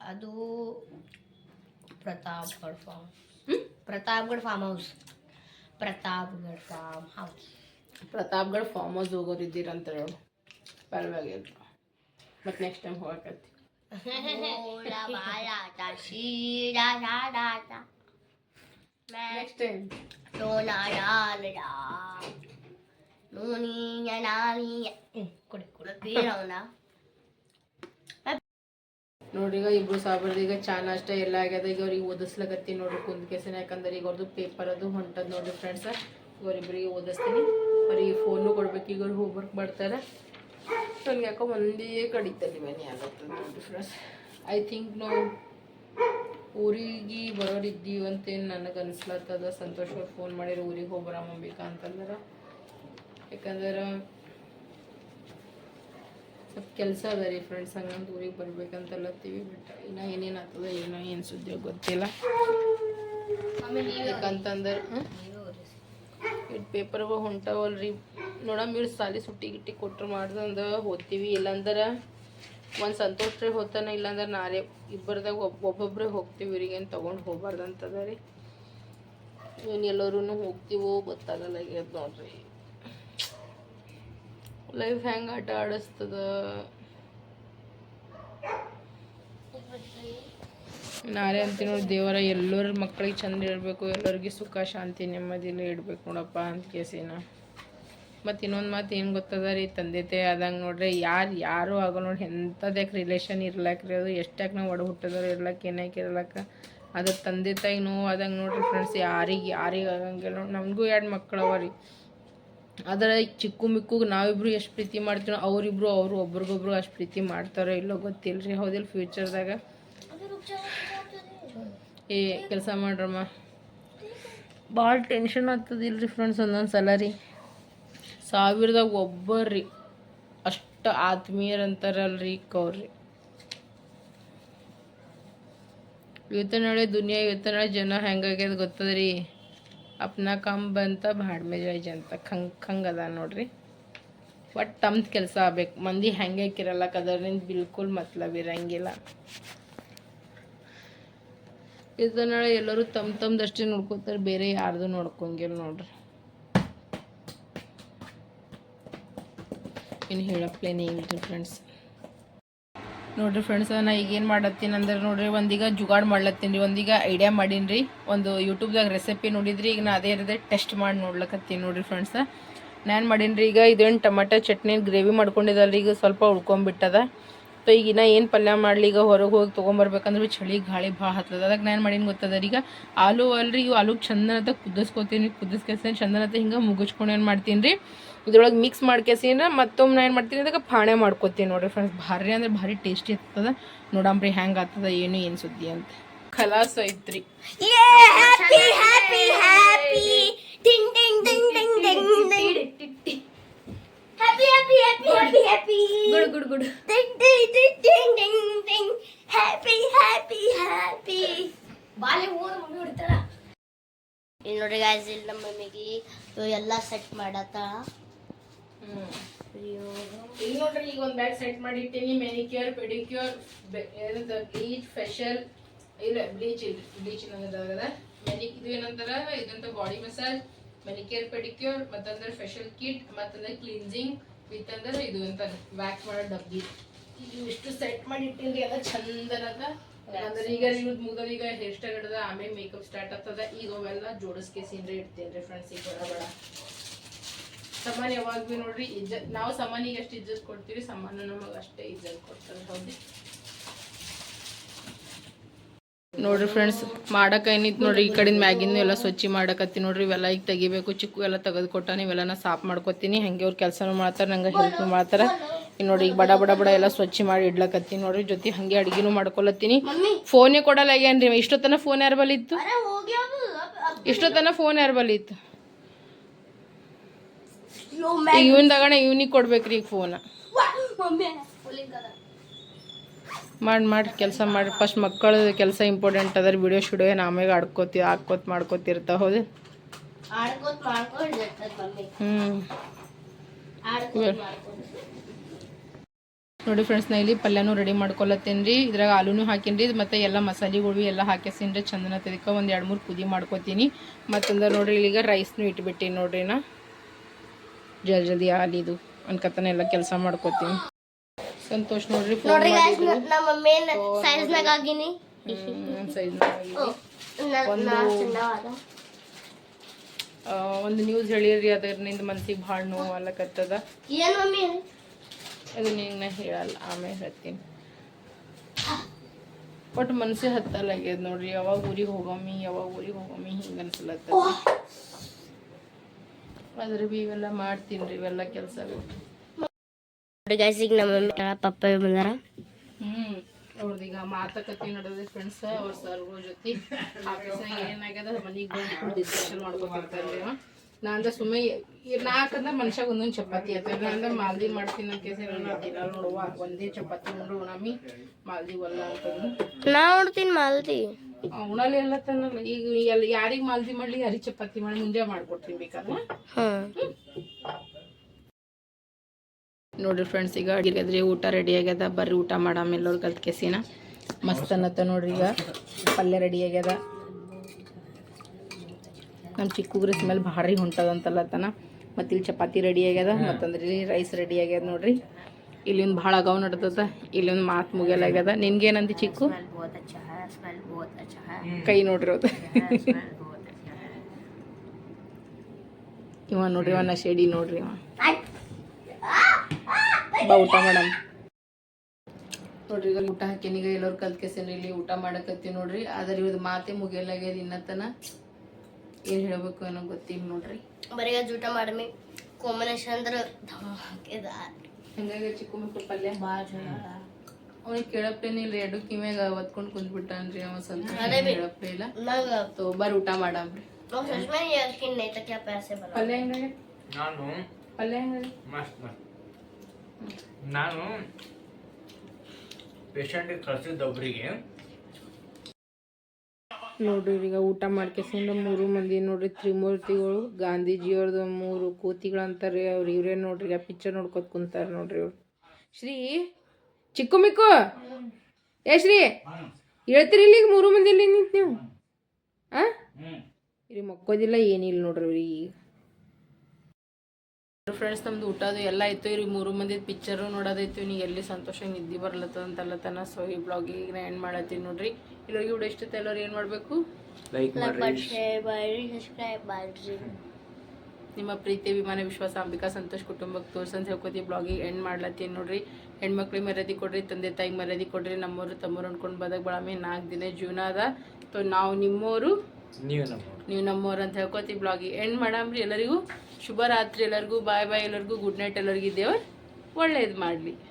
A: ಅದು Pratapgarh farm Pratapgarh farm house Pratapgarh farm house
B: Pratapgarh farm house ಹೋಗೋರಿದ್ದೀರಂತ ಹೇಳು. ಪರವಾಗಿಲ್ಲ. ಮತ್ತು ನೆಕ್ಸ್ಟ್ ಟೈಮ್ ಹೋಗಕತ್ತಿ.
A: ಅವನ
B: ನೋಡ್ರಿ ಈಗ ಇಬ್ರು ಸಾವಿರದ ಈಗ ಚಾ ನಾಷ್ಟ ಎಲ್ಲ ಆಗ್ಯದ. ಈಗ ಅವ್ರಿಗೆ ಓದಿಸ್ಲಕತ್ತಿ ನೋಡ್ರಿ ಕುಂದ್ ಕೇಸಿನ. ಯಾಕಂದ್ರೆ ಈಗ ಅವ್ರದ್ದು ಪೇಪರ್ ಅದು ಹೊಂಟದ ನೋಡ್ರಿ ಫ್ರೆಂಡ್ಸ್ ಇವರಿಬ್ರಿಗೆ ಓದಿಸ್ತೀನಿ. ಅವ್ರಿಗೆ ಫೋನು ಕೊಡ್ಬೇಕು. ಈಗ ಅವ್ರು ಹೋಮ್ವರ್ಕ್ ಮಾಡ್ತಾರೆ. ನನಗೆ ಯಾಕೋ ಒಂದೇ ಕಡಿತಲ್ಲಿ ಮನೆ ಆಗುತ್ತೆ ಡಿಫ್ರೆನ್ಸ್ ಫ್ರೆಂಡ್ಸ್ ಐ ಥಿಂಕ್ ನಾವು ಊರಿಗೆ ಬರೋರಿದ್ದೀವಿ ಅಂತೇನು ನನಗೆ ಅನ್ಸ್ಲತ್ತದ ಸಂತೋಷ ಅವ್ರು ಫೋನ್ ಮಾಡಿರೋ ಊರಿಗೆ ಹೋಗಿ ಬೇಕಾ ಅಂತಂದ್ರೆ ಯಾಕಂದ್ರೆ ಸ್ವಲ್ಪ ಕೆಲಸ ಅದ ರೀ ಫ್ರೆಂಡ್ಸ್ ಹಂಗಂತ ಊರಿಗೆ ಬರ್ಬೇಕಂತಲ್ಲತ್ತೀವಿ ಬಟ್ ಇನ್ನ ಏನೇನು ಆಗ್ತದ ಏನೋ ಏನು ಸುದ್ದಿ ಗೊತ್ತಿಲ್ಲ ಯಾಕಂತಂದ್ರೆ ಇದು ಪೇಪರ್ಗಳು ಹೊಂಟಾವಲ್ರಿ ನೋಡಮ್, ಇವ್ರು ಸಾಲಿ ಸುಟ್ಟಿ ಗಿಟ್ಟಿ ಕೊಟ್ರು ಮಾಡ್ದಂದು ಹೋಗ್ತೀವಿ. ಇಲ್ಲಾಂದ್ರೆ ಒಂದು ಸಂತೋಷ ಹೋಗ್ತಾನೆ, ಇಲ್ಲಾಂದ್ರೆ ನಾರೇ ಇಬ್ಬರದಾಗ ಒಬ್ಬ ಒಬ್ಬೊಬ್ಬರೇ ಹೋಗ್ತೀವಿ. ಇವ್ರಿಗೇನು ತೊಗೊಂಡು ಹೋಗ್ಬಾರ್ದು ಅಂತದ ರೀ. ಏನು ಎಲ್ಲರೂ ಹೋಗ್ತೀವೋ ಗೊತ್ತಾಗಲ್ಲ ಆಗ್ಯದ ನೋಡ್ರಿ. ಲೈಫ್ ಹೆಂಗೆ ಆಟ ಆಡಿಸ್ತದ? ನಾರೇ ಅಂತೀನಿ ನೋಡಿ ದೇವರ, ಎಲ್ಲರ ಮಕ್ಕಳಿಗೆ ಚಂದ ಇರಬೇಕು. ಎಲ್ಲರಿಗೆ ಸುಖ, ಶಾಂತಿ ನೆಮ್ಮದಿಲ್ಲ ಇಡಬೇಕು ನೋಡಪ್ಪ ಅಂತ ಕೇಸಿನ. ಮತ್ತು ಇನ್ನೊಂದು ಮಾತು ಏನು ಗೊತ್ತದ ರೀ ತಂದೆ ತಾಯಿ ಆದಂಗೆ ನೋಡ್ರಿ, ಯಾರು ಯಾರು ಆಗೋ ನೋಡಿ ಎಂಥದ್ಯಾಕೆ ರಿಲೇಷನ್ ಇರ್ಲಾಕ ರೀ ಅದು ಎಷ್ಟಾಕೆ ನಾವು ಒಡ ಹುಟ್ಟದವ್ರು ಇರ್ಲಕ್ಕ ಏನಾಕೆ ಇರ್ಲಕ್ಕ ಅದು ತಂದೆ ತಾಯಿ ನೋವು ಆದಂಗೆ ನೋಡ್ರಿ ಫ್ರೆಂಡ್ಸ್ ಯಾರಿಗೆ ಯಾರಿಗೆ ಆಗಂಗಿಲ್ಲ ನೋಡಿ, ನಮಗೂ ಎರಡು ಮಕ್ಕಳು ಅವ ರೀ. ಆದರೆ ಚಿಕ್ಕು ಮಿಕ್ಕು ನಾವಿಬ್ರು ಎಷ್ಟು ಪ್ರೀತಿ ಮಾಡ್ತೀವೋ ಅವರಿಬ್ರು, ಅವರು ಒಬ್ರಿಗೊಬ್ರು ಅಷ್ಟು ಪ್ರೀತಿ ಮಾಡ್ತಾರೋ ಇಲ್ಲೋ ಗೊತ್ತಿಲ್ಲ ರೀ ಹೌದಿಲ್ಲ ಫ್ಯೂಚರ್ದಾಗ ಏ, ಕೆಲಸ ಮಾಡ್ರಮ್ಮ. ಭಾಳ ಟೆನ್ಷನ್ ಆಗ್ತದಿಲ್ಲ ರೀ ಫ್ರೆಂಡ್ಸ್ ಒಂದೊಂದು ಸಲ ರೀ. ಸಾವಿರದಾಗ ಒಬ್ಬರ್ರಿ. ಅಷ್ಟು ಆತ್ಮೀಯರಂತಾರಲ್ರಿ ಕವ್ರಿ ಇವತ್ತು ನಾಳೆ ದುನಿಯಾ ಇವತ್ತ ನಾಳೆ ಜನ ಹೆಂಗಾಗ್ಯದ ಗೊತ್ತದ ರೀ ಅಪ್ನ ಕಾಮ್ ಬಂತ ಭಾಡ್ಮೆ ಜಾಯ್ ಅಂತ ಖಂಗ್ ಖಂಗ್ ಅದ ನೋಡ್ರಿ. ಒಟ್ಟು ತಮ್ಮದು ಕೆಲಸ ಆಗ್ಬೇಕು. ಮಂದಿ ಹೆಂಗೆ ಅದರಿಂದ ಬಿಲ್ಕುಲ್ ಮತ್ಲಬ್ ಇರಂಗಿಲ್ಲ. ಇದನ್ನ ಎಲ್ಲರೂ ತಮ್ಮ ತಮ್ಮದಷ್ಟೇ ನೋಡ್ಕೋತಾರೆ, ಬೇರೆ ಯಾರ್ದು ನೋಡ್ಕೊಂಗಿಲ್ಲ ನೋಡ್ರಿ. ಇನ್ನು ಹೇಳಪ್ಲೇನೆ ಇಲ್ರಿ ಫ್ರೆಂಡ್ಸ್ ನೋಡ್ರಿ ಫ್ರೆಂಡ್ಸ್ ನಾ ಈಗ ಏನು ಮಾಡತ್ತೀನಿ ಅಂದ್ರೆ ನೋಡ್ರಿ ಒಂದೀಗ ಜುಗಾಡ್ ಮಾಡ್ಲತ್ತೀನಿ ರೀ, ಒಂದೀಗ ಐಡಿಯಾ ಮಾಡೀನಿ ರೀ. ಒಂದು ಯೂಟ್ಯೂಬ್ದಾಗ ರೆಸಿಪಿ ನೋಡಿದ್ರಿ, ಈಗ ನಾ ಅದೇ ರೀತಿ ಟೆಸ್ಟ್ ಮಾಡಿ ನೋಡ್ಲಕತ್ತೀನಿ ನೋಡ್ರಿ ಫ್ರೆಂಡ್ಸ್ ನಾನು ಮಾಡೀನಿ ರೀ, ಈಗ ಇದೇನು ಟೊಮೆಟೊ ಚಟ್ನಿ ಗ್ರೇವಿ ಮಾಡ್ಕೊಂಡಿದ್ದಲ್ಲ ಈಗ ಸ್ವಲ್ಪ ಉಳ್ಕೊಂಬಿಟ್ಟದ. ಸೊ ಈಗ ಇನ್ನೂ ಏನು ಪಲ್ಯ ಮಾಡಲಿ ಈಗ ಹೊರಗೆ ಹೋಗಿ ತೊಗೊಂಬರ್ಬೇಕಂದ್ರೆ ಭೀ ಚಳಿ ಗಾಳಿ ಭಾಳ ಹತ್ತದ. ಅದಕ್ಕೆ ನಾನು ಮಾಡಿನ ಗೊತ್ತದ ಈಗ ಆಲೂ ಅಲ್ರಿ ಇವು ಆಲೂ ಚಂದನತ ಕುದಿಸ್ಕೊತೀನಿ ಕುದಿಸ್ಕೇಸಿ ಚಂದನತ ಹಿಂಗೆ ಮುಗಿಸ್ಕೊಂಡು ಏನು ಮಾಡ್ತೀನಿ ರೀ? ಇದ್ರೊಳಗೆ ಮಿಕ್ಸ್ ಮಾಡ್ಕೇಸಿನ ಮತ್ತೊಮ್ಮೆ ನಾನು ಏನು ಮಾಡ್ತೀನಿ ಅದಕ್ಕೆ ಪಾಣೆ ಮಾಡ್ಕೊತೀನಿ ನೋಡಿರಿ ಫ್ರೆಂಡ್ಸ್ ಭಾರಿ ಅಂದ್ರೆ ಭಾರಿ ಟೇಸ್ಟಿ ಇರ್ತದ ನೋಡಂಬ್ರಿ ಹ್ಯಾಂಗೆ ಆಗ್ತದ ಏನು ಏನು ಸುದ್ದಿ ಅಂತ. ಖಲಾಸ್ ಐತ್ರಿ
A: ಟಿಂಗ್ happy, happy. Happy happy happy, happy, happy. Good, good, good. Ding, ding, ding, ding, ding, ding. Happy, happy, happy. ಬಾಲೆ ಹೋದ ಮಮ್ಮಿ ಹೊಡಿತಾಳ. ಇಲ್ಲಿ ನೋಡ್ರಿ ಗಾಯ್ಸ್ ಇಲ್ಲಿ ನಮ್ಮ ಮಮ್ಮಿಗೆ ಎಲ್ಲ ಸೆಟ್ ಮಾಡತ್ತ.
B: ಈಗ ನೋಡ್ರಿ ಈಗ ಒಂದು ಬ್ಯಾಗ್ ಸೆಟ್ ಮಾಡಿ ಇಟ್ಟೀನಿ ಮೆನಿಕ್ಯೂರ್ ಪೆಡಿಕ್ಯೂರ್ ಏನಂತ ಬ್ಲೀಚ್ ಫೆಷಲ್ ಇಲ್ಲ ಬ್ಲೀಚ್ ಇಲ್ಲ ಬ್ಲೀಚ್ ಅನ್ನೋದಾಗದ ಮೆನಿಕ್ ಇದು ಏನಂತಾರ? ಇದಂತ ಬಾಡಿ ಮಸಾಜ್ ಮೆನಿಕ್ಯೂರ್ ಪೆಡಿಕ್ಯೂರ್ ಮತ್ತಂದ್ರೆ ಸ್ಪೆಷಲ್ ಕಿಟ್ ಮತ್ತಂದ್ರೆ ಕ್ಲೀನ್ಸಿಂಗ್ ವಿತ್ ಅಂದ್ರೆ ಇದು ಅಂತ ವ್ಯಾಕ್ ಮಾಡೋ ಡಬ್ಬಿ. ಇಲ್ಲಿ ಇಷ್ಟು ಸೆಟ್ ಮಾಡಿ ಇಟ್ಟಿಲ್ರಿ ಎಲ್ಲ ಚಂದನದ ಅಂದ್ರೆ ಈಗ ನೀವು ಮುಗದ ಈಗ ಹೇರ್ ಸ್ಟೈಲ್ ಹಿಡ್ದ ಆಮೇಲೆ ಮೇಕಪ್ ಸ್ಟಾರ್ಟ್ ಆಗ್ತದ. ಈಗ ಅವೆಲ್ಲ ಜೋಡಿಸ್ಕೇಸಿನ್ರಿ ಇಡ್ತೀನಿ ಫ್ರೆಂಡ್ಸ್ ಈಗ ಬಡ ಬಡ ಸಮಾನ ಯಾವಾಗ ಭೀ ನೋಡ್ರಿ ಇಜ್ಜತ್ ನಾವು ಸಮಾನಿಗೆ ಎಷ್ಟು ಇಜ್ಜತ್ ಕೊಡ್ತೀವಿ ಸಮಾನ ನಮಗೆ ಅಷ್ಟೇ ಇಜ್ಜತ್ ಕೊಡ್ತಾರೆ. ಹೌದು ನೋಡ್ರಿ ಫ್ರೆಂಡ್ಸ್ ಮಾಡಕ ಏನಿತ್ತು ನೋಡ್ರಿ ಈ ಕಡೆ ಮ್ಯಾಗಿಂದು ಎಲ್ಲ ಸ್ವಚ್ಛ ಮಾಡಕತ್ತಿ ನೋಡ್ರಿ ಇವೆಲ್ಲ ಈಗ ತೆಗಿಬೇಕು ಚಿಕ್ಕು ಎಲ್ಲ ತೆಗೆದು ನೀವೆಲ್ಲ ಇವೆಲ್ಲ ಸಾಫ್ ಮಾಡ್ಕೊತೀನಿ ಹಂಗೆ ಅವ್ರು ಕೆಲಸನೂ ಮಾಡ್ತಾರೆ ನಂಗೆ ಹೆಲ್ಪ್ ಮಾಡ್ತಾರೆ. ಇನ್ನು ನೋಡಿ ಈಗ ಬಡ ಬಡ ಬಡ ಎಲ್ಲ ಸ್ವಚ್ಛ ಮಾಡಿ ಇಡ್ಲಕತ್ತೀನಿ ನೋಡ್ರಿ ಜೊತೆ ಹಂಗೆ ಅಡುಗೆನೂ ಮಾಡ್ಕೊಳತ್ತೀನಿ
A: ಮಮ್ಮಿ.
B: ಫೋನೇ ಕೊಡಲ್ಲ ಏನ್ರಿ ಇಷ್ಟೊತ್ತನ ಫೋನ್ ಯಾರ ಬಲ್ಲಿ ಇತ್ತು? ಇಷ್ಟೊತ್ತನ ಫೋನ್ ಯಾರ ಬಲ್ಲಿ ಇತ್ತು?
A: ಯೋ
B: ಈಗ ಇವನ್ ತಗಣ ಇವನಿಗೆ ಕೊಡ್ಬೇಕ್ರಿ ಈಗ ಫೋನ್. ಮಾಡಿ ಮಾಡಿ ಕೆಲಸ ಮಾಡಿ. ಫಸ್ಟ್ ಮಕ್ಕಳು ಕೆಲಸ ಇಂಪಾರ್ಟೆಂಟ್ ಅದ್ರ ವಿಡಿಯೋ ಶೂಡಿಯೋ ಆಮೇಲೆ ಆಡ್ಕೋತಿ ಹಾಕೋತ್ ಮಾಡ್ಕೋತಿರ್ತಾ ಹೌದು. ಹ್ಞೂ ನೋಡಿ ಫ್ರೆಂಡ್ಸ್ ನಾ ಇಲ್ಲಿ ಪಲ್ಯನೂ ರೆಡಿ ಮಾಡ್ಕೊಳತ್ತೇನೆ ರೀ. ಇದ್ರಾಗ ಆಲೂನು ಹಾಕೀನಿ ರೀ. ಮತ್ತು ಎಲ್ಲ ಮಸಾಲೆಗಳು ಎಲ್ಲ ಹಾಕಿಸಿನಿ ರೀ. ಚಂದನ ತೆದಕ್ಕೆ ಒಂದು ಎರಡು ಮೂರು ಕುದಿ ಮಾಡ್ಕೊತೀನಿ. ಮತ್ತಂದ್ರೆ ನೋಡ್ರಿ ಇಲ್ಲಿಗ ರೈಸ್ನು ಇಟ್ಬಿಟ್ಟಿನಿ ನೋಡ್ರಿ ನಾ. ಜಲ್ ಜಲ್ದಿ ಆಲಿದು ಅನ್ಕತನ ಎಲ್ಲ ಕೆಲಸ ಮಾಡ್ಕೊತೀನಿ. ಸಂತೋಷ್ ನೋಡ್ರಿ
A: ನೋಡ್ರಿ guys, ನಮ್ಮ ಮೇನ್ ಸೈಜ್ ನಾಗ ಆಗಿನಿ
B: ಸೈಜ್
A: ಸಣ್ಣವಾದ
B: ಒಂದು ನ್ಯೂಸ್ ಹೇಳಿರಿ ಅದರಿಂದ ಮನ್ಸಿಗೆ ಭಾಳ ನೋವು ಅಲ್ಲಕತ್ತದ
A: ಏನ್ ಮಮ್ಮಿ?
B: ಅದು ನೀನು ಹೇಳಲ್ಲ ಆಮೇಲೆ ಹೇಳ್ತೀನಿ. ಒಟ್ಟು ಮನ್ಸಿ ಹತ್ತಲ್ಲ ಆಗ್ಯದ ನೋಡ್ರಿ ಯಾವಾಗ ಊರಿಗೆ ಹೋಗಮ್ಮಿ ಯಾವಾಗ ಊರಿಗೆ ಹೋಗಮ್ಮಿ ಹಿಂಗೆ ಅನ್ಸಲತ್ತದ. ಆದ್ರೆ ಬಿ ಇವೆಲ್ಲ ಮಾಡ್ತೀನಿ ರೀ ಇವೆಲ್ಲ ಕೆಲಸಗಳು.
A: ನೋಡಿ ಗೈಸ್ ಈಗ ನಮ್ಮ ಮಮ್ಮಿ ಪಪ್ಪ ಬಂದಾರ.
B: ಈಗ ಅವ್ರದೀಗ ಮಾತುಕತೆ ನಡೆದ ಫ್ರೆಂಡ್ಸ್ ಅವ್ರ ಸರ್ಗಳ ಜೊತೆ ಆಫೀಸ್ನಾಗ ಏನಾಗ್ಯದ ಮನೆಗೆ ಬಂದು ಡಿಸ್ಕಷನ್ ಮಾಡ್ಕೊತಿರ್ತಾರೆ ರೀ ನಾ ಅಂದ್ರೆ ಸುಮ್ಮನೆ ನಾಲ್ಕಂದ್ರೆ ಮನುಷ್ಯಾಗ ಒಂದೊಂದು ಚಪಾತಿ ಆಯ್ತು. ನಾ ಅಂದ್ರೆ ಮಾಲ್ದಿ ಮಾಡ್ತೀನಿ ಅಂತ ಕೇಸರಿ ನಾನು ದಿನ ನೋಡುವ ಒಂದೇ ಚಪಾತಿ ನೋಡು ಉಣಮಿ ಮಾಲ್ದಿ ಒಲ್ಲ ಅಂತಂದು
A: ನಾ ನೋಡ್ತೀನಿ ಮಾಲ್ದಿ.
B: ಉಣಲಿ ಎಲ್ಲ ತನ್ನಲ್ಲ. ಈಗ ಎಲ್ಲ ಯಾರಿಗೆ ಮಾಲ್ದಿ ಮಾಡ್ಲಿ ಯಾರಿಗೆ ಚಪಾತಿ ಮಾಡಿ ಮುಂಜೆ ಮಾಡ್ಕೊಡ್ತೀನಿ ಬೇಕಾದ್ರೆ.
A: ಹ್ಮ್.
B: ನೋಡ್ರಿ ಫ್ರೆಂಡ್ಸ್ ಈಗ ಅಡಿಗೆ ಊಟ ರೆಡಿ ಆಗ್ಯದ. ಬರ್ರಿ ಊಟ ಮಾಡಾಮ ಎಲ್ಲರು ಕಲ್ತ್ ಕೆಸಿನ. ಮಸ್ತ್ ಅನ್ನತ್ತ ನೋಡ್ರಿ ಈಗ. ಪಲ್ಯ ರೆಡಿ ಆಗ್ಯದ. ನಮ್ಮ ಚಿಕ್ಕಗ್ರಿ ಸ್ಮೆಲ್ ಭಾರಿ ಹೊಂಟದಂತಲ್ಲತನ ಮತ್ತು ಇಲ್ಲಿ ಚಪಾತಿ ರೆಡಿ ಆಗ್ಯದ ಮತ್ತಂದ್ರೆ ಇಲ್ಲಿ ರೈಸ್ ರೆಡಿ ಆಗ್ಯದ ನೋಡ್ರಿ. ಇಲ್ಲಿ ಒಂದು ಭಾಳ ಅಗಾವ್ ನಡ್ದದ. ಇಲ್ಲಿ ಒಂದು ಮಾತು ಮುಗಿಯಲಾಗ್ಯದ ನಿನ್ಗೇನಂದಿ ಚಿಕ್ಕು? ಕೈ ನೋಡ್ರಿ ಅದು ಇವ ನೋಡ್ರಿ ಇವ ಶೇಡಿ ನೋಡ್ರಿ ಇವ. ಊಟ ಮಾಡಮ್ ನೋಡ್ರಿ ಈಗ ಊಟ ಹಾಕಿನೀಗ ಎಲ್ಲರೂ ಕಲ್ತ್ಕೆಸೇನಿ ಇಲ್ಲಿ ಊಟ ಮಾಡಕತ್ತೀವಿ ನೋಡ್ರಿ ಆದ್ರೆ ಇವ್ರದ್ದು ಮಾತೆ ಮುಗಿಯಲಾಗ್ಯದ ಇನ್ನತನ ಏನು ಹೇಳಬೇಕು ಏನೋ ಗೊತ್ತಿಲ್ಲ ನೋಡ್ರಿ
A: ಬರೀ ಊಟ ಮಾಡಮಿ ಕಾಂಬಿನೇಷನ್ ಅಂದ್ರೆ
B: ಹಂಗಾಗಿ ಚಿಕ್ಕ ಮಕ್ಕಳು ಪಲ್ಯ
A: ಭಾಳ ಚಲೋ
B: ಅವ್ನಿಗೆ ಕೇಳಪ್ಪೇನೆ ಇಲ್ಲ ಎರಡು ಕಿವ್ಯಾಗ ಒತ್ಕೊಂಡು ಕುಂದ್ಬಿಟ್ಟಾನ್ರಿ ಅವ ಸ್ವಲ್ಪ ಹೇಳಪ್ಪೇ ಇಲ್ಲ ಸೊ ಬರ್ ಊಟ ಮಾಡಮ್ರಿ ಪಲ್ಯ ಹೆಂಗಾಗಿ ಪಲ್ಯ ಹೆಂಗಾಗಿ
C: ಮಸ್ತ್ ಮಸ್ತ್ ನಾನು ಪೇಷಂಟಿಗೆ ಕಳ್ಸಿದ್ದ ಒಬ್ಬರಿಗೆ
B: ನೋಡ್ರಿ ಈಗ ಊಟ ಮಾಡ್ಕೆಸ್ಕೊಂಡು ಮೂರು ಮಂದಿ ನೋಡ್ರಿ ತ್ರಿಮೂರ್ತಿಗಳು ಗಾಂಧೀಜಿಯವ್ರದ್ದು ಮೂರು ಕೋತಿಗಳು ಅಂತಾರೆ ಅವ್ರು ಇವ್ರೇ ನೋಡ್ರಿ ಆ ಪಿಕ್ಚರ್ ನೋಡ್ಕೊತ ಕುಂತಾರೆ ನೋಡ್ರಿ ಇವ್ರು. ಶ್ರೀ ಚಿಕ್ಕು ಮಿಕ್ಕು! ಏ ಶ್ರೀ ಹೇಳ್ತೀರಿ ಇಲ್ಲಿ ಈಗ ಮೂರು ಮಂದಿ ಇಲ್ಲಿ ನಿಂತು ನೀವು? ಹಾಂ ಇಲ್ಲಿ ಮಕ್ಕೋದಿಲ್ಲ ಏನಿಲ್ಲ ನೋಡ್ರಿ ಅವ್ರಿಗೆ ಈಗ. ಫ್ರೆಂಡ್ಸ್ ನಮ್ದು ಊಟದು ಎಲ್ಲ ಆಯ್ತು ಇವ್ರಿಗೆ ಮೂರು ಮಂದಿ ಪಿಕ್ಚರು ನೋಡೋದೈತಿ. ನೀವು ಎಲ್ಲಿ ಸಂತೋಷ ನಿದ್ದೆ ಬರ್ಲತ್ತದ ಅಂತಲ್ಲತನ ಸೊ ಈ ಬ್ಲಾಗಿಗೆ ನಾ ಎಂಡ್ ಮಾಡತ್ತೀನಿ ನೋಡ್ರಿ. ಇಲ್ಲೋಗಿ ವಿಡಿಯೋ ಎಷ್ಟು ಎಲ್ಲರೂ ಏನು ಮಾಡಬೇಕು?
C: ಲೈಕ್
B: ನಿಮ್ಮ ಪ್ರೀತಿ ಅಭಿಮಾನ ವಿಶ್ವಾಸ ಅಂಬಿಕಾ ಸಂತೋಷ್ ಕುಟುಂಬಕ್ಕೆ ತೋರ್ಸಂತ ಹೇಳ್ಕೊತಿ ಬ್ಲಾಗಿಗೆ ಎಂಡ್ ಮಾಡ್ಲತ್ತೀನಿ ನೋಡ್ರಿ. ಹೆಣ್ಮಕ್ಳಿಗೆ ಮರ್ಯಾದೆ ಕೊಡ್ರಿ ತಂದೆ ತಾಯಿಗೆ ಮರ್ಯಾದೆ ಕೊಡ್ರಿ. ನಮ್ಮೂರು ತಮ್ಮೂರು ಅನ್ಕೊಂಡು ಬದಕ್ ಬಳಮೆ ನಾಲ್ಕು ದಿನ ಜೀವನ ಅದ. ಸೊ ನಾವು ನಿಮ್ಮೂರು
C: ನೀವು ನಮ್ಮ
B: ನೀವು ನಮ್ಮವ್ರು ಅಂತ ಹೇಳ್ಕೊತಿ ಬ್ಲಾಗಿ. ಎಂಡ್ ಮಾಡಾಮ್ರಿ ಎಲ್ಲರಿಗೂ ಶುಭರಾತ್ರಿ ಎಲ್ಲರಿಗೂ, ಬಾಯ್ ಬಾಯ್ ಎಲ್ಲರಿಗೂ, ಗುಡ್ ನೈಟ್ ಎಲ್ಲರಿಗೂ ದೇವ್ರು ಒಳ್ಳೇದು ಮಾಡಲಿ.